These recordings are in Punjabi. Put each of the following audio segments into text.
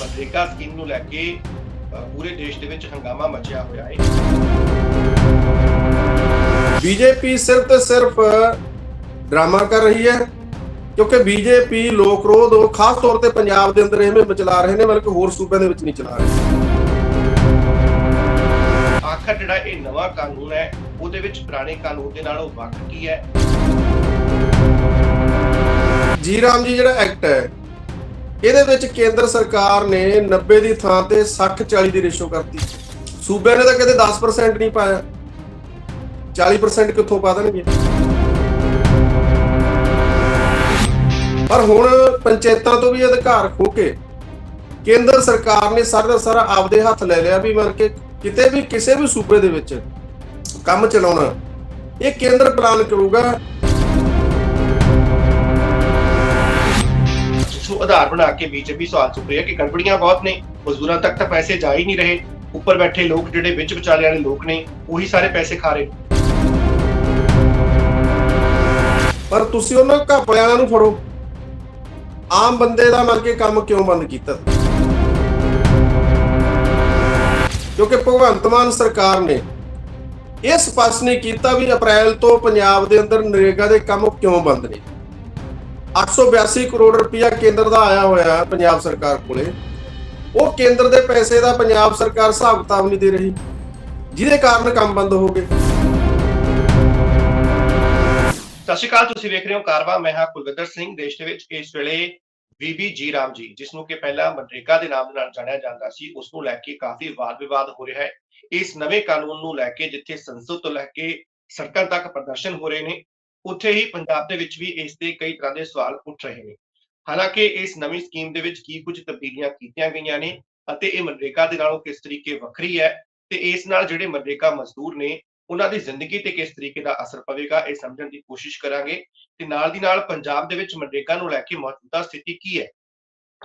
ਮਨਰੇਗਾ ਸਕੀਮ ਨੂੰ ਲੈ ਕੇ ਪੂਰੇ ਦੇਸ਼ ਦੇ ਵਿੱਚ ਹੰਗਾਮਾ ਮਚਿਆ ਹੋਇਆ ਹੈ। ਬੀਜੇਪੀ ਸਿਰਫ ਤੇ ਸਿਰਫ ਡਰਾਮਾ ਕਰ ਰਹੀ ਹੈ ਕਿਉਂਕਿ ਬੀਜੇਪੀ ਲੋਕ ਰੋਧ ਉਹ ਖਾਸ ਤੌਰ ਤੇ ਪੰਜਾਬ ਦੇ ਅੰਦਰ ਇਹਵੇਂ ਚਲਾ ਰਹੇ ਨੇ ਬਲਕਿ ਹੋਰ ਸੂਬਿਆਂ ਦੇ ਵਿੱਚ ਨਹੀਂ ਚਲਾ ਰਹੇ। ਆਖਰ ਜਿਹੜਾ ਇਹ ਨਵਾਂ ਕਾਨੂੰਨ ਹੈ ਉਹਦੇ ਵਿੱਚ ਪੁਰਾਣੇ ਕਾਨੂੰਨ ਦੇ ਨਾਲੋਂ ਵੱਖ ਕੀ ਹੈ? ਜੀ ਰਾਮ ਜੀ ਜਿਹੜਾ ਐਕਟ ਹੈ ਇਹਦੇ ਵਿੱਚ ਕੇਂਦਰ ਸਰਕਾਰ ਨੇ 90 ਦੀ ਥਾਂ ਤੇ 60 40 ਦੀ ਰੇਸ਼ੋ ਕਰਤੀ। ਸੂਬੇ ਨੇ ਤਾਂ ਕਦੇ 10% ਨਹੀਂ ਪਾਇਆ। 40% ਕਿੱਥੋਂ ਪਾ ਦੇਣਗੇ? ਪਰ ਹੁਣ ਪੰਚਾਇਤਾਂ ਤੋਂ ਵੀ ਅਧਿਕਾਰ ਖੋ ਕੇ ਕੇਂਦਰ ਸਰਕਾਰ ਨੇ ਸਾਰਾ ਦਾ ਸਾਰਾ ਆਪਦੇ ਹੱਥ ਲੈ ਲਿਆ ਵੀ ਮਰ ਕੇ ਕਿਤੇ ਵੀ ਕਿਸੇ ਵੀ ਸੂਬੇ ਦੇ ਵਿੱਚ ਕੰਮ ਚਲਾਉਣਾ, ਇਹ ਕੇਂਦਰ ਪਲਾਨ ਕਰੂਗਾ। ਨੂੰ ਆਧਾਰ ਬਣਾ ਕੇ ਬੀਜੇਪੀ ਸਵਾਲ ਚੁੱਕ ਰਹੀ ਹੈ ਕਿ ਗੜਬੜੀਆਂ ਬਹੁਤ ਨੇ, ਮਜ਼ਦੂਰਾਂ ਤੱਕ ਤਾਂ ਪੈਸੇ ਜਾ ਹੀ ਨਹੀਂ ਰਹੇ। ਉੱਪਰ ਬੈਠੇ ਲੋਕ ਜਿਹੜੇ ਵਿੱਚ ਵਿਚਾਲੇ ਵਾਲੇ ਲੋਕ ਨੇ, ਉਹੀ ਸਾਰੇ ਪੈਸੇ ਖਾ ਰਹੇ ਪਰ ਤੁਸੀਂ ਉਹਨਾਂ ਘਪਲਿਆਂ ਨੂੰ ਫੜੋ। ਆਮ ਬੰਦੇ ਦਾ ਮਨ ਕੇ ਕੰਮ ਕਿਉਂ ਬੰਦ ਕੀਤਾ? ਕਿਉਂਕਿ ਭਗਵੰਤ ਮਾਨ ਸਰਕਾਰ ਨੇ ਇਹ ਸਪਸ਼ਟ ਨਹੀਂ ਕੀਤਾ ਵੀ ਅਪ੍ਰੈਲ ਤੋਂ ਪੰਜਾਬ ਦੇ ਅੰਦਰ ਨਰੇਗਾ ਦੇ ਕੰਮ ਕਿਉਂ ਬੰਦ ਨੇ? 882 ਕਰੋੜ ਰੁਪਇਆ ਕੇਂਦਰ ਦਾ ਆਇਆ ਹੋਇਆ ਹੈ ਪੰਜਾਬ ਸਰਕਾਰ ਕੋਲੇ। ਉਹ ਕੇਂਦਰ ਦੇ ਪੈਸੇ ਦਾ ਪੰਜਾਬ ਸਰਕਾਰ ਹਿਸਾਬ ਕਿਤਾਬ ਨਹੀਂ ਦੇ ਰਹੀ। ਜਿਹਦੇ ਕਾਰਨ ਕੰਮ ਬੰਦ ਹੋ ਗਏ। ਸਤਿ ਸ਼੍ਰੀ ਅਕਾਲ, ਤੁਸੀਂ ਵੇਖ ਰਹੇ ਹੋ ਕਾਰਵਾ। ਮੈਂ ਹਾਂ ਕੁਲਵਿੰਦਰ ਸਿੰਘ। ਦੇਸ਼ ਦੇ ਵਿੱਚ ਇਸ ਵੇਲੇ ਬੀਬੀ ਜੀ ਰਾਮ ਜੀ, ਜਿਸ ਨੂੰ ਕਿ ਪਹਿਲਾਂ ਮਨਰੇਗਾ ਦੇ ਨਾਮ ਨਾਲ ਜਾਣਿਆ ਜਾਂਦਾ ਸੀ, ਉਸ ਨੂੰ ਲੈ ਕੇ ਕਾਫੀ ਵਾਦ ਵਿਵਾਦ ਹੋ ਰਿਹਾ ਹੈ। ਇਸ ਨਵੇਂ ਕਾਨੂੰਨ ਨੂੰ ਲੈ ਕੇ ਜਿੱਥੇ ਸੰਸਦ ਤੋਂ ਲੈ ਕੇ ਸੜਕਾਂ ਤੱਕ ਪ੍ਰਦਰਸ਼ਨ ਹੋ ਰਹੇ ਨੇ ਉੱਥੇ ਹੀ ਪੰਜਾਬ ਦੇ ਵਿੱਚ ਵੀ ਇਸ ਤੇ ਕਈ ਤਰ੍ਹਾਂ ਦੇ ਸਵਾਲ ਉੱਠ ਰਹੇ ਨੇ। ਹਾਲਾਂਕਿ ਇਸ ਨਵੀਂ ਸਕੀਮ ਦੇ ਵਿੱਚ ਕੀ ਕੁਝ ਤਬਦੀਲੀਆਂ ਕੀਤੀਆਂ ਗਈਆਂ ਨੇ ਅਤੇ ਇਹ ਮਨਰੇਗਾ ਦੇ ਨਾਲੋਂ ਕਿਸ ਤਰੀਕੇ ਵੱਖਰੀ ਹੈ ਤੇ ਇਸ ਨਾਲ ਜਿਹੜੇ ਮਨਰੇਗਾ ਮਜ਼ਦੂਰ ਨੇ ਉਹਨਾਂ ਦੀ ਜ਼ਿੰਦਗੀ ਤੇ ਕਿਸ ਤਰੀਕੇ ਦਾ ਅਸਰ ਪਵੇਗਾ ਇਹ ਸਮਝਣ ਦੀ ਕੋਸ਼ਿਸ਼ ਕਰਾਂਗੇ ਤੇ ਨਾਲ ਦੀ ਨਾਲ ਪੰਜਾਬ ਦੇ ਵਿੱਚ ਮਨਰੇਗਾ ਨੂੰ ਲੈ ਕੇ ਮੌਜੂਦਾ ਸਥਿਤੀ ਕੀ ਹੈ?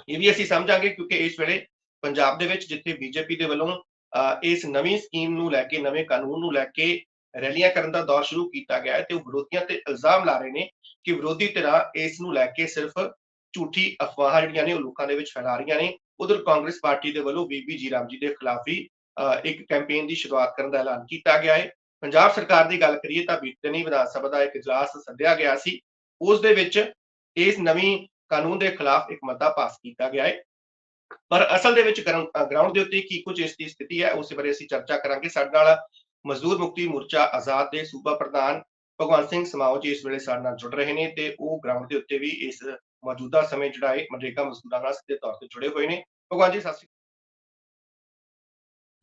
ਇਹ ਵੀ ਅਸੀਂ ਸਮਝਾਂਗੇ ਕਿਉਂਕਿ ਇਸ ਵੇਲੇ ਪੰਜਾਬ ਦੇ ਵਿੱਚ ਜਿੱਥੇ ਬੀਜੇਪੀ ਦੇ ਵੱਲੋਂ ਅਹ, ਇਸ ਨਵੀਂ ਸਕੀਮ ਨੂੰ ਲੈ ਕੇ ਨਵੇਂ ਕਾਨੂੰਨ ਨੂੰ ਲੈ ਕੇ ਰੈਲੀਆਂ ਕਰਨ ਦਾ ਦੌਰ ਸ਼ੁਰੂ ਕੀਤਾ ਗਿਆ ਹੈ ਤੇ ਉਹ ਵਿਰੋਧੀਆਂ ਤੇ ਇਲਜ਼ਾਮ ਲਾ ਰਹੇ ਨੇ ਕਿ ਵਿਰੋਧੀ ਧਿਰਾਂ ਇਸ ਨੂੰ ਲੈ ਕੇ ਸਿਰਫ ਝੂਠੀ ਅਫਵਾਹਾਂ ਜਿਹੜੀਆਂ ਨੇ ਉਹ ਲੋਕਾਂ ਦੇ ਵਿੱਚ ਫੈਲਾ ਰਹੀਆਂ ਨੇ। ਉਧਰ ਕਾਂਗਰਸ ਪਾਰਟੀ ਦੇ ਵੱਲੋਂ ਬੀਬੀ ਜੀ ਰਾਮ ਜੀ ਦੇ ਖਿਲਾਫ ਵੀ ਇੱਕ ਕੈਂਪੇਨ ਦੀ ਸ਼ੁਰੂਆਤ ਕਰਨ ਦਾ ਐਲਾਨ ਕੀਤਾ ਗਿਆ ਹੈ। ਪੰਜਾਬ ਸਰਕਾਰ ਦੀ ਗੱਲ ਕਰੀਏ ਤਾਂ ਬੀਤਨੀ ਵਿਧਾਨ ਸਭਾ ਦਾ ਇੱਕ ਇਜਲਾਸ ਸੱਦਿਆ ਗਿਆ ਸੀ। ਉਸ ਦੇ ਵਿੱਚ ਇਸ ਨਵੀਂ ਕਾਨੂੰਨ ਦੇ ਖਿਲਾਫ ਇੱਕ ਮਤਾ ਪਾਸ ਕੀਤਾ ਗਿਆ ਹੈ। ਪਰ ਅਸਲ ਦੇ ਵਿੱਚ ਗਰਾਊਂਡ ਦੇ ਉੱਤੇ ਕੀ ਕੁਝ ਇਸ ਦੀ ਸਥਿਤੀ ਹੈ ਉਸ ਬਾਰੇ ਅਸੀਂ ਚਰਚਾ ਕਰਾਂਗੇ। ਸਾਡੇ ਨਾਲ ਮਜ਼ਦੂਰ ਮੁਕਤੀ ਮੋਰਚਾ ਆਜ਼ਾਦ ਦੇ ਸੂਬਾ ਪ੍ਰਧਾਨ ਭਗਵੰਤ ਸਿੰਘ ਸਮਾਓ ਜੀ ਇਸ ਵੇਲੇ ਸਾਡੇ ਨਾਲ ਜੁੜ ਰਹੇ ਨੇ ਤੇ ਉਹ ਗਰਾਊਂਡ ਦੇ ਉੱਤੇ ਵੀ ਇਸ ਮੌਜੂਦਾ ਸਮੇਂ ਜਿਹੜਾ ਹੈ ਮਨਰੇਗਾ ਮਜ਼ਦੂਰਾਂ ਨਾਲ ਸਿੱਧੇ ਤੌਰ ਤੇ ਜੁੜੇ ਹੋਏ ਨੇ। ਭਗਵਾਨ ਜੀ ਸਤਿ ਸ਼੍ਰੀ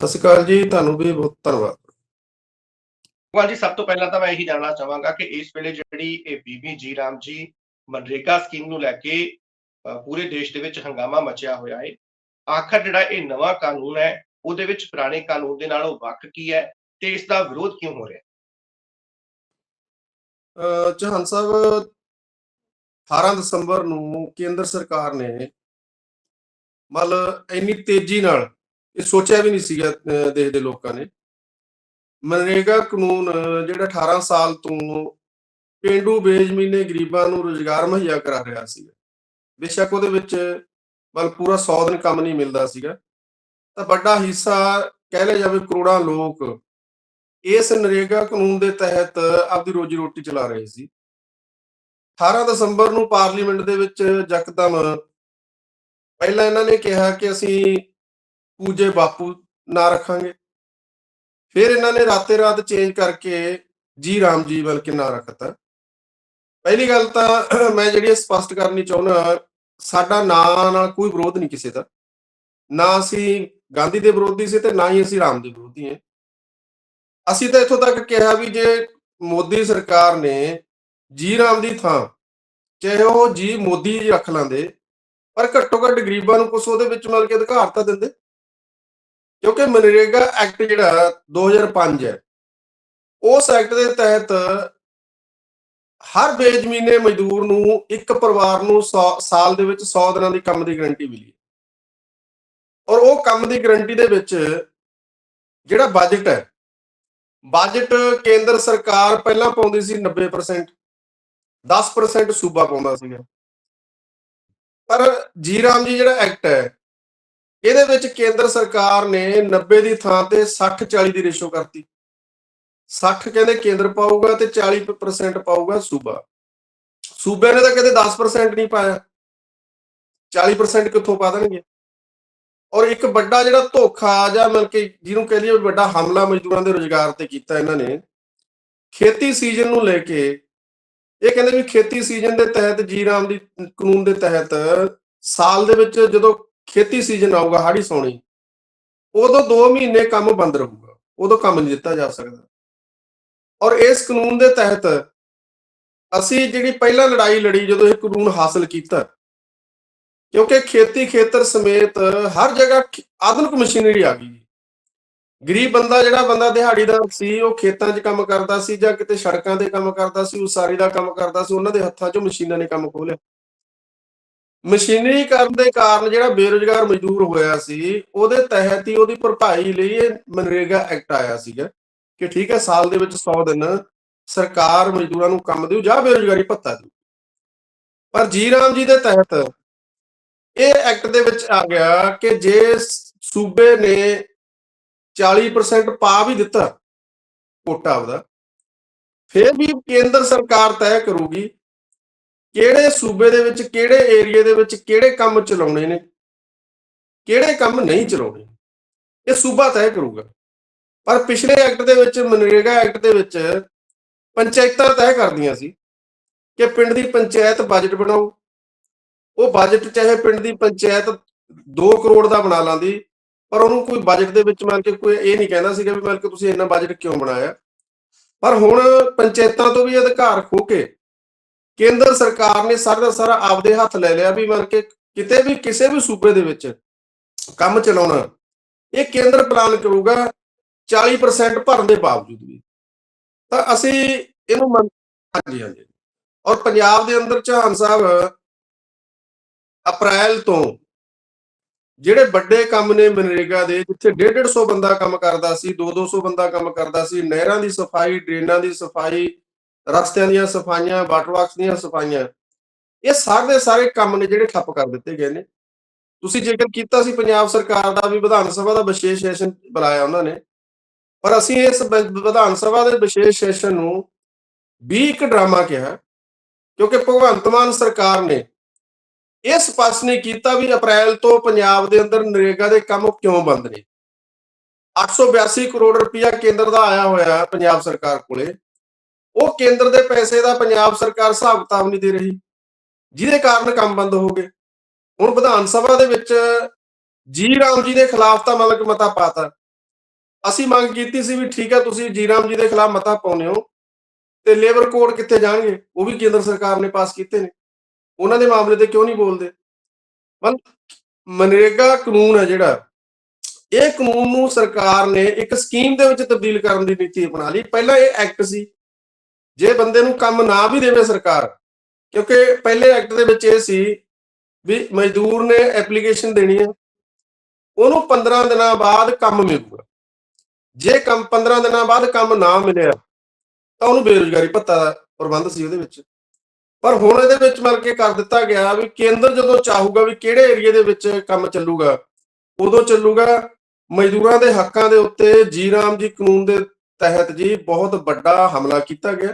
ਸਤਿ ਸ਼੍ਰੀ ਅਕਾਲ ਜੀ ਤੁਹਾਨੂੰ ਵੀ ਬਹੁਤ ਧੰਨਵਾਦ। ਭਗਵਾਨ ਜੀ ਸਭ ਤੋਂ ਪਹਿਲਾਂ ਤਾਂ ਮੈਂ ਇਹੀ ਜਾਣਨਾ ਚਾਹਾਂਗਾ ਕਿ ਇਸ ਵੇਲੇ ਜਿਹੜੀ ਇਹ ਬੀਬੀ ਜੀ ਰਾਮ ਜੀ ਮਨਰੇਗਾ ਸਕੀਮ ਨੂੰ ਲੈ ਕੇ ਪੂਰੇ ਦੇਸ਼ ਦੇ ਵਿੱਚ ਹੰਗਾਮਾ ਮਚਿਆ ਹੋਇਆ ਹੈ ਆਖਰ ਜਿਹੜਾ ਇਹ ਨਵਾਂ ਕਾਨੂੰਨ ਹੈ ਉਹਦੇ ਵਿੱਚ ਪੁਰਾਣੇ ਕਾਨੂੰਨ ਦੇ ਨਾਲੋਂ ਵੱਖ ਕੀ ਹੈ? ਤੇ ਇਸ ਦਾ ਵਿਰੋਧ ਕਿਉਂ ਹੋ ਰਿਹਾ? ਹੈ ਚੌਹਾਨ ਸਾਹਿਬ 18 ਦਸੰਬਰ ਨੂੰ ਕੇਂਦਰ ਸਰਕਾਰ ਨੇ ਮਤਲਬ ਇੰਨੀ ਤੇਜ਼ੀ ਨਾਲ, ਇਹ ਸੋਚਿਆ ਵੀ ਨਹੀਂ ਸੀਗਾ ਦੇਸ਼ ਦੇ ਲੋਕਾਂ ਨੇ। ਮਨਰੇਗਾ ਕਾਨੂੰਨ, ਜਿਹੜਾ 18 ਸਾਲ ਤੋਂ ਪਿੰਡੂ ਬੇਜ਼ਮੀਨੇ ਗਰੀਬਾਂ ਨੂੰ ਰੋਜ਼ਗਾਰ ਮੁਹੱਈਆ ਕਰਾ ਰਿਹਾ ਸੀ ਬੇਸ਼ੱਕ ਉਹਦੇ ਵਿੱਚ ਬਲ ਪੂਰਾ 100 ਦਿਨ ਕੰਮ ਨਹੀਂ ਮਿਲਦਾ ਸੀਗਾ। ਤਾਂ ਵੱਡਾ ਹਿੱਸਾ ਕਹਿ ਲਿਆ ਜਾਵੇ ਕਰੋੜਾਂ ਲੋਕ ਇਸ ਨਰੇਗਾ ਕਾਨੂੰਨ ਦੇ ਤਹਿਤ ਆਪਦੀ ਰੋਜੀ ਰੋਟੀ ਚਲਾ ਰਹੇ ਸੀ। 18 ਦਸੰਬਰ ਨੂੰ ਪਾਰਲੀਮੈਂਟ ਦੇ ਵਿੱਚ ਯਕਦਮ ਪਹਿਲਾਂ ਇਹਨਾਂ ਨੇ ਕਿਹਾ ਕਿ ਅਸੀਂ ਪੂਜੇ ਬਾਪੂ ਨਾ ਰੱਖਾਂਗੇ। ਫਿਰ ਇਹਨਾਂ ਨੇ ਰਾਤੇ ਰਾਤ ਚੇਂਜ ਕਰਕੇ ਜੀ ਰਾਮ ਜੀ ਬਲਕਿ ਨਾਂ ਰੱਖਤਾ। ਪਹਿਲੀ ਗੱਲ ਤਾਂ ਮੈਂ ਜਿਹੜੀ ਸਪਸ਼ਟ ਕਰਨੀ ਚਾਹੁੰਦਾ, ਸਾਡਾ ਨਾਂ ਨਾਲ ਕੋਈ ਵਿਰੋਧ ਨਹੀਂ ਕਿਸੇ ਦਾ। ਨਾ ਅਸੀਂ ਗਾਂਧੀ ਦੇ ਵਿਰੋਧੀ ਸੀ ਤੇ ਨਾ ਹੀ ਅਸੀਂ ਰਾਮ ਦੇ ਵਿਰੋਧੀ ਹਾਂ। ਅਸੀਂ ਤਾਂ ਇੱਥੋਂ ਤੱਕ ਕਿਹਾ ਵੀ ਜੇ ਮੋਦੀ ਸਰਕਾਰ ਨੇ ਜੀ ਰਾਮ ਦੀ ਥਾਂ, ਚਾਹੇ ਉਹ ਜੀ ਮੋਦੀ ਜੀ ਰੱਖ ਲਾਂਦੇ, ਪਰ ਘੱਟੋ ਘੱਟ ਗਰੀਬਾਂ ਨੂੰ ਕੁਝ ਉਹਦੇ ਵਿੱਚ ਮਿਲ ਕੇ ਅਧਿਕਾਰ ਤਾਂ ਦਿੰਦੇ। ਕਿਉਂਕਿ ਮਨਰੇਗਾ ਐਕਟ ਜਿਹੜਾ 2005 ਹੈ, ਉਸ ਐਕਟ ਦੇ ਤਹਿਤ ਹਰ ਬੇਜ਼ਮੀਨੇ ਮਜ਼ਦੂਰ ਨੂੰ ਇੱਕ ਪਰਿਵਾਰ ਨੂੰ 100 ਸਾਲ ਦੇ ਵਿੱਚ 100 ਦਿਨਾਂ ਦੀ ਕੰਮ ਦੀ ਗਾਰੰਟੀ ਮਿਲੀ ਔਰ ਉਹ ਕੰਮ ਦੀ ਗਾਰੰਟੀ ਦੇ ਵਿੱਚ ਜਿਹੜਾ ਬਜਟ ਹੈ ਬਜਟ ਕੇਂਦਰ ਸਰਕਾਰ ਪਹਿਲਾਂ ਪਾਉਂਦੀ ਸੀ 90% 10% ਸੂਬਾ ਪਾਉਂਦਾ ਸੀਗਾ। ਪਰ ਜੀ ਰਾਮ ਜੀ ਜਿਹੜਾ ਐਕਟ ਹੈ, ਇਹਦੇ ਵਿੱਚ ਕੇਂਦਰ ਸਰਕਾਰ ਨੇ 90 ਦੀ ਥਾਂ ਤੇ 60 40 ਦੀ ਰੇਸ਼ੋ ਕਰਤੀ। 60 ਕਹਿੰਦੇ ਕੇਂਦਰ ਪਾਊਗਾ ਤੇ 40% ਪਾਊਗਾ ਸੂਬਾ। ਸੂਬੇ ਨੇ ਤਾਂ ਕਹਿੰਦੇ 10% ਨਹੀਂ ਪਾਇਆ। 40% ਕਿੱਥੋਂ ਪਾ ਦੇਣਗੇ? ਔਰ ਇੱਕ ਵੱਡਾ ਜਿਹੜਾ ਧੋਖਾ ਜਾਂ ਮਤਲਬ ਕਿ ਜਿਹਨੂੰ ਕਹਿ ਲਈਏ ਵੀ ਵੱਡਾ ਹਮਲਾ ਮਜ਼ਦੂਰਾਂ ਦੇ ਰੋਜ਼ਗਾਰ ਤੇ ਕੀਤਾ ਇਹਨਾਂ ਨੇ, ਖੇਤੀ ਸੀਜ਼ਨ ਨੂੰ ਲੈ ਕੇ ਇਹ ਕਹਿੰਦੇ ਵੀ ਖੇਤੀ ਸੀਜ਼ਨ ਦੇ ਤਹਿਤ ਜੀਰਾਮ ਦੀ ਕਾਨੂੰਨ ਦੇ ਤਹਿਤ ਸਾਲ ਦੇ ਵਿੱਚ ਜਦੋਂ ਖੇਤੀ ਸੀਜ਼ਨ ਆਊਗਾ ਹਾੜੀ ਸੌਣੀ, ਉਦੋਂ 2 ਮਹੀਨੇ ਕੰਮ ਬੰਦ ਰਹੂਗਾ, ਉਦੋਂ ਕੰਮ ਨਹੀਂ ਦਿੱਤਾ ਜਾ ਸਕਦਾ। ਔਰ ਇਸ ਕਾਨੂੰਨ ਦੇ ਤਹਿਤ ਅਸੀਂ ਜਿਹੜੀ ਪਹਿਲਾਂ ਲੜਾਈ ਲੜੀ ਜਦੋਂ ਇਹ ਕਾਨੂੰਨ ਹਾਸਲ ਕੀਤਾ ਕਿਉਂਕਿ ਖੇਤੀ ਖੇਤਰ ਸਮੇਤ ਹਰ ਜਗ੍ਹਾ ਆਧੁਨਿਕ ਮਸ਼ੀਨਰੀ ਆ ਗਈ। ਗਰੀਬ ਬੰਦਾ ਜਿਹੜਾ ਬੰਦਾ ਦਿਹਾੜੀਦਾਰ ਸੀ, ਉਹ ਖੇਤਾਂ 'ਚ ਕੰਮ ਕਰਦਾ ਸੀ ਜਾਂ ਕਿਤੇ ਸੜਕਾਂ ਤੇ ਕੰਮ ਕਰਦਾ ਸੀ, ਉਸਾਰੀ ਦਾ ਕੰਮ ਕਰਦਾ ਸੀ, ਉਹਨਾਂ ਦੇ ਹੱਥਾਂ 'ਚੋਂ ਮਸ਼ੀਨਾਂ ਨੇ ਕੰਮ ਖੋਲਿਆ ਮਸ਼ੀਨਰੀ ਕਰਨ ਦੇ ਕਾਰਨ ਜਿਹੜਾ ਬੇਰੁਜ਼ਗਾਰ ਮਜ਼ਦੂਰ ਹੋਇਆ ਸੀ, ਉਹਦੇ ਤਹਿਤ ਹੀ ਉਹਦੀ ਭਰਪਾਈ ਲਈ ਇਹ ਮਨਰੇਗਾ ਐਕਟ ਆਇਆ ਸੀਗਾ ਕਿ ਠੀਕ ਹੈ, ਸਾਲ ਦੇ ਵਿੱਚ 100 ਦਿਨ ਸਰਕਾਰ ਮਜ਼ਦੂਰਾਂ ਨੂੰ ਕੰਮ ਦਿਓ ਜਾਂ ਬੇਰੁਜ਼ਗਾਰੀ ਭੱਤਾ ਦਿਓ ਪਰ ਜੀ ਰਾਮ ਜੀ ਦੇ ਤਹਿਤ ਇਹ ਐਕਟ ਦੇ ਵਿੱਚ ਆ ਗਿਆ ਕਿ ਜੇ ਸੂਬੇ ਨੇ 40% ਪਾ ਵੀ ਦਿੱਤਾ ਕੋਟਾ ਉਹਦਾ ਫਿਰ ਵੀ ਕੇਂਦਰ ਸਰਕਾਰ ਤੈਅ ਕਰੂਗੀ ਕਿਹੜੇ ਸੂਬੇ ਦੇ ਵਿੱਚ, ਕਿਹੜੇ ਏਰੀਆ ਦੇ ਵਿੱਚ ਕਿਹੜੇ ਕੰਮ ਚਲਾਉਣੇ ਨੇ, ਕਿਹੜੇ ਕੰਮ ਨਹੀਂ ਚਲਾਉਣੇ। ਇਹ ਸੂਬਾ ਤੈਅ ਕਰੂਗਾ। ਪਰ ਪਿਛਲੇ ਐਕਟ ਦੇ ਵਿੱਚ, ਮਨਰੇਗਾ ਐਕਟ ਦੇ ਵਿੱਚ ਪੰਚਾਇਤਾਂ ਤੈਅ ਕਰਦੀਆਂ ਸੀ ਕਿ ਪਿੰਡ ਦੀ ਪੰਚਾਇਤ ਬਜਟ ਬਣਾਓ ਉਹ ਬਜਟ ਚਾਹੇ ਪਿੰਡ ਦੀ ਪੰਚਾਇਤ 2 ਕਰੋੜ ਦਾ ਬਣਾ ਲਾਂਦੀ, ਪਰ ਉਹਨੂੰ ਕੋਈ ਬਜਟ ਦੇ ਵਿੱਚ ਮੰਨ ਕੇ ਕੋਈ ਇਹ ਨਹੀਂ ਕਹਿੰਦਾ ਸੀਗਾ ਵੀ ਮੰਨ ਕੇ ਤੁਸੀਂ ਇੰਨਾ ਬਜਟ ਕਿਉਂ ਬਣਾਇਆ। ਪਰ ਹੁਣ ਪੰਚਾਇਤਾਂ ਤੋਂ ਵੀ ਅਧਿਕਾਰ ਖੋ ਕੇ ਕੇਂਦਰ ਸਰਕਾਰ ਨੇ ਸਾਰਾ ਦਾ ਸਾਰਾ ਆਪਦੇ ਹੱਥ ਲੈ ਲਿਆ ਵੀ ਮੰਨ ਕੇ ਕਿਤੇ ਵੀ ਕਿਸੇ ਵੀ ਸੂਬੇ ਦੇ ਵਿੱਚ ਕੰਮ ਚਲਾਉਣਾ, ਇਹ ਕੇਂਦਰ ਪਲਾਨ ਕਰੂਗਾ 40% ਭਰਨ ਦੇ ਬਾਵਜੂਦ ਵੀ। ਤਾਂ ਅਸੀਂ ਇਹਨੂੰ ਮੰਨ ਹਾਂਜੀ ਹਾਂਜੀ। ਔਰ ਪੰਜਾਬ ਦੇ ਅੰਦਰ ਚੌਹਾਨ ਸਾਹਿਬ ਅਪ੍ਰੈਲ ਤੋਂ ਜਿਹੜੇ ਵੱਡੇ ਕੰਮ ਨੇ ਮਨਰੇਗਾ ਦੇ, ਜਿੱਥੇ 150 ਬੰਦਾ ਕੰਮ ਕਰਦਾ ਸੀ 2-200 ਬੰਦਾ ਕੰਮ ਕਰਦਾ ਸੀ, ਨਹਿਰਾਂ ਦੀ ਸਫ਼ਾਈ, ਡਰੇਨਾਂ ਦੀ ਸਫ਼ਾਈ, ਰਸਤਿਆਂ ਦੀਆਂ ਸਫਾਈਆਂ, ਵਾਟਰ ਵਰਕਸ ਦੀਆਂ ਸਫਾਈਆਂ, ਇਹ ਸਾਰੇ ਦੇ ਸਾਰੇ ਕੰਮ ਨੇ ਜਿਹੜੇ ਠੱਪ ਕਰ ਦਿੱਤੇ ਗਏ ਨੇ। ਤੁਸੀਂ ਜ਼ਿਕਰ ਕੀਤਾ ਸੀ ਪੰਜਾਬ ਸਰਕਾਰ ਦਾ ਵੀ, ਵਿਧਾਨ ਸਭਾ ਦਾ ਵਿਸ਼ੇਸ਼ ਸੈਸ਼ਨ ਬੁਲਾਇਆ ਉਹਨਾਂ ਨੇ, ਪਰ ਅਸੀਂ ਇਸ ਵਿਧਾਨ ਸਭਾ ਦੇ ਵਿਸ਼ੇਸ਼ ਸੈਸ਼ਨ ਨੂੰ ਵੀ ਇੱਕ ਡਰਾਮਾ ਕਿਹਾ, ਕਿਉਂਕਿ ਭਗਵੰਤ ਮਾਨ ਸਰਕਾਰ ਨੇ ਇਹ ਸਪਸ਼ਟ ਨਹੀਂ ਕੀਤਾ ਵੀ ਅਪ੍ਰੈਲ ਤੋਂ ਪੰਜਾਬ ਦੇ ਅੰਦਰ ਨਰੇਗਾ ਦੇ ਕੰਮ ਕਿਉਂ ਬੰਦ ਨੇ? 882 ਕਰੋੜ ਰੁਪਇਆ ਕੇਂਦਰ ਦਾ ਆਇਆ ਹੋਇਆ ਪੰਜਾਬ ਸਰਕਾਰ ਕੋਲੇ। ਉਹ ਕੇਂਦਰ ਦੇ ਪੈਸੇ ਦਾ ਪੰਜਾਬ ਸਰਕਾਰ ਹਿਸਾਬ ਕਿਤਾਬ ਨਹੀਂ ਦੇ ਰਹੀ, ਜਿਹਦੇ ਕਾਰਨ ਕੰਮ ਬੰਦ ਹੋ ਗਏ। ਹੁਣ ਵਿਧਾਨ ਸਭਾ ਦੇ ਵਿੱਚ ਜੀ ਰਾਮ ਜੀ ਦੇ ਖਿਲਾਫ ਤਾਂ ਮਤਲਬ ਕਿ ਮਤਾ ਪਾਤਾ। ਅਸੀਂ ਮੰਗ ਕੀਤੀ ਸੀ ਵੀ ਠੀਕ ਹੈ, ਤੁਸੀਂ ਜੀ ਰਾਮ ਜੀ ਦੇ ਖਿਲਾਫ ਮਤਾ ਪਾਉਂਦੇ ਹੋ ਤੇ ਲੇਬਰ ਕੋਡ ਕਿੱਥੇ ਜਾਣਗੇ? ਉਹ ਵੀ ਕੇਂਦਰ ਸਰਕਾਰ ਨੇ ਪਾਸ ਕੀਤੇ ਨੇ। ਉਹਨਾਂ ਦੇ ਮਾਮਲੇ ਤੇ ਕਿਉਂ ਨਹੀਂ ਬੋਲਦੇ? ਮਨ ਮਨਰੇਗਾ ਕਾਨੂੰਨ ਹੈ ਜਿਹੜਾ, ਇਹ ਕਾਨੂੰਨ ਨੂੰ ਸਰਕਾਰ ਨੇ ਇੱਕ ਸਕੀਮ ਦੇ ਵਿੱਚ ਤਬਦੀਲ ਕਰਨ ਦੀ ਨੀਤੀ ਅਪਣਾ ਲਈ। ਪਹਿਲਾਂ ਇਹ ਐਕਟ ਸੀ, ਜੇ ਬੰਦੇ ਨੂੰ ਕੰਮ ਨਾ ਵੀ ਦੇਵੇ ਸਰਕਾਰ, ਕਿਉਂਕਿ ਪਹਿਲੇ ਐਕਟ ਦੇ ਵਿੱਚ ਇਹ ਸੀ ਵੀ ਮਜ਼ਦੂਰ ਨੇ ਐਪਲੀਕੇਸ਼ਨ ਦੇਣੀ ਹੈ, ਉਹਨੂੰ 15 ਦਿਨਾਂ ਬਾਅਦ ਕੰਮ ਮਿਲੂਗਾ। ਜੇ ਕੰਮ 15 ਦਿਨਾਂ ਬਾਅਦ ਕੰਮ ਨਾ ਮਿਲਿਆ, ਤਾਂ ਉਹਨੂੰ ਬੇਰੁਜ਼ਗਾਰੀ ਭੱਤਾ ਦਾ ਪ੍ਰਬੰਧ ਸੀ ਉਹਦੇ ਵਿੱਚ। ਪਰ ਹੁਣ ਇਹਦੇ ਵਿੱਚ ਮਿਲ ਕੇ ਕਰ ਦਿੱਤਾ ਗਿਆ ਵੀ ਕੇਂਦਰ ਜਦੋਂ ਚਾਹੂਗਾ ਵੀ ਕਿਹੜੇ ਏਰੀਆ ਦੇ ਵਿੱਚ ਕੰਮ ਚੱਲੂਗਾ ਉਦੋਂ ਚੱਲੂਗਾ ਮਜ਼ਦੂਰਾਂ ਦੇ ਹੱਕਾਂ ਦੇ ਉੱਤੇ ਜੀ ਰਾਮ ਜੀ ਕਾਨੂੰਨ ਦੇ ਤਹਿਤ ਜੀ ਬਹੁਤ ਵੱਡਾ ਹਮਲਾ ਕੀਤਾ ਗਿਆ।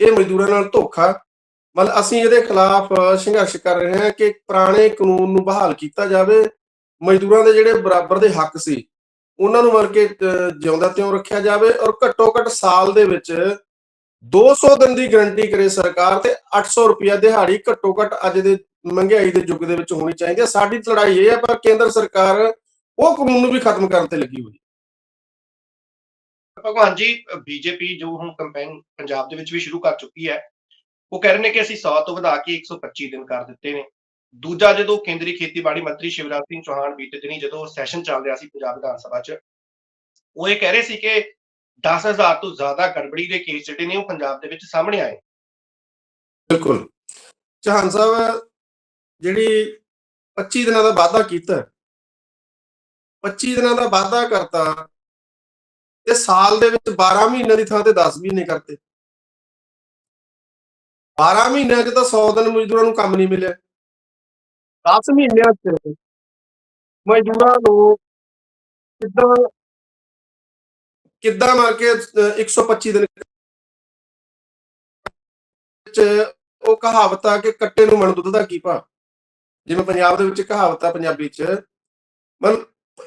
ਇਹ ਮਜ਼ਦੂਰਾਂ ਨਾਲ ਧੋਖਾ। ਮਤਲਬ ਅਸੀਂ ਇਹਦੇ ਖਿਲਾਫ ਸੰਘਰਸ਼ ਕਰ ਰਹੇ ਹਾਂ ਕਿ ਪੁਰਾਣੇ ਕਾਨੂੰਨ ਨੂੰ ਬਹਾਲ ਕੀਤਾ ਜਾਵੇ। ਮਜ਼ਦੂਰਾਂ ਦੇ ਜਿਹੜੇ ਬਰਾਬਰ ਦੇ ਹੱਕ ਸੀ ਉਹਨਾਂ ਨੂੰ ਮਤਲਬ ਕਿ ਅਹ, ਜਿਉਂਦਾ ਤਿਉਂ ਰੱਖਿਆ ਜਾਵੇ ਔਰ ਘੱਟੋ ਘੱਟ ਸਾਲ ਦੇ ਵਿੱਚ 200 ਦਿਨ ਦੀ ਗਾਰੰਟੀ ਕਰੇ ਸਰਕਾਰ ਤੇ 800 ਰੁਪਿਆ ਦਿਹਾੜੀ ਘੱਟੋ ਘੱਟ ਅੱਜ ਦੇ ਮਹਿੰਗਾਈ ਦੇ ਯੁੱਗ ਦੇ ਵਿੱਚ ਹੋਣੀ ਚਾਹੀਦੀ ਹੈ। ਸਾਡੀ ਲੜਾਈ ਇਹ ਹੈ, ਪਰ ਕੇਂਦਰ ਸਰਕਾਰ ਉਹ ਕਾਨੂੰਨ ਨੂੰ ਵੀ ਖਤਮ ਕਰਨ ਤੇ ਲੱਗੀ ਹੋਈ ਭਗਵਾਨ ਜੀ, ਬੀਜੇਪੀ ਜੋ ਹੁਣ ਕੰਪੇਨ ਪੰਜਾਬ ਦੇ ਵਿੱਚ ਵੀ ਸ਼ੁਰੂ ਕਰ ਚੁੱਕੀ ਹੈ, ਉਹ ਕਹਿ ਰਹੇ ਨੇ ਕਿ ਅਸੀਂ 100 ਤੋਂ ਵਧਾ ਕੇ 125 ਦਿਨ ਕਰ ਦਿੱਤੇ ਨੇ। ਦੂਜਾ ਜਦੋਂ ਕੇਂਦਰੀ ਖੇਤੀਬਾੜੀ ਮੰਤਰੀ ਸ਼ਿਵਰਾਜ ਸਿੰਘ ਚੌਹਾਨ ਬੀਤੇ ਦਿਨੀ ਜਦੋਂ ਸੈਸ਼ਨ ਚੱਲ ਰਿਹਾ ਸੀ ਪੰਜਾਬ ਵਿਧਾਨ ਸਭਾ 'ਚ, ਉਹ ਇਹ ਕਹਿ ਰਹੇ ਸੀ ਕਿ 10000 ਤੋਂ ਜ਼ਿਆਦਾ ਗੜਬੜੀ ਦੇ ਕੇਸ ਜਿਹੜੇ ਨੇ ਉਹ ਪੰਜਾਬ ਦੇ ਵਿੱਚ ਸਾਹਮਣੇ ਆਏ। ਬਿਲਕੁਲ। ਚੌਹਾਨ ਸਾਹਿਬ, ਜਿਹੜੀ 25 ਦਿਨਾਂ ਦਾ ਵਾਅਦਾ ਕੀਤਾ 25 ਦਿਨਾਂ ਦਾ ਵਾਅਦਾ ਕਰਤਾ ਤੇ ਸਾਲ ਦੇ ਵਿੱਚ 12 ਮਹੀਨਿਆਂ ਦੀ ਥਾਂ ਤੇ 10 ਮਹੀਨੇ ਕਰਤੇ। 12 ਮਹੀਨਿਆਂ 'ਚ ਤਾਂ 100 ਦਿਨ ਮਜ਼ਦੂਰਾਂ ਨੂੰ ਕੰਮ ਨਹੀਂ ਮਿਲਿਆ। 10 ਮਹੀਨਿਆਂ 'ਚ ਮਜ਼ਦੂਰਾਂ ਨੂੰ ਕਿੱਦਾਂ ਕਿੱਦਾਂ ਮੰਨ ਕੇ, ਅਹ 125 ਦਿਨ ਵਿੱਚ ਉਹ ਕਹਾਵਤ ਆ ਕਿ ਕੱਟੇ ਨੂੰ ਮਣ ਦੁੱਧ ਦਾ ਕੀ ਭਾ ਜਿਵੇਂ ਪੰਜਾਬ ਦੇ ਵਿੱਚ ਕਹਾਵਤ ਆ ਪੰਜਾਬੀ ਚ, ਮਨ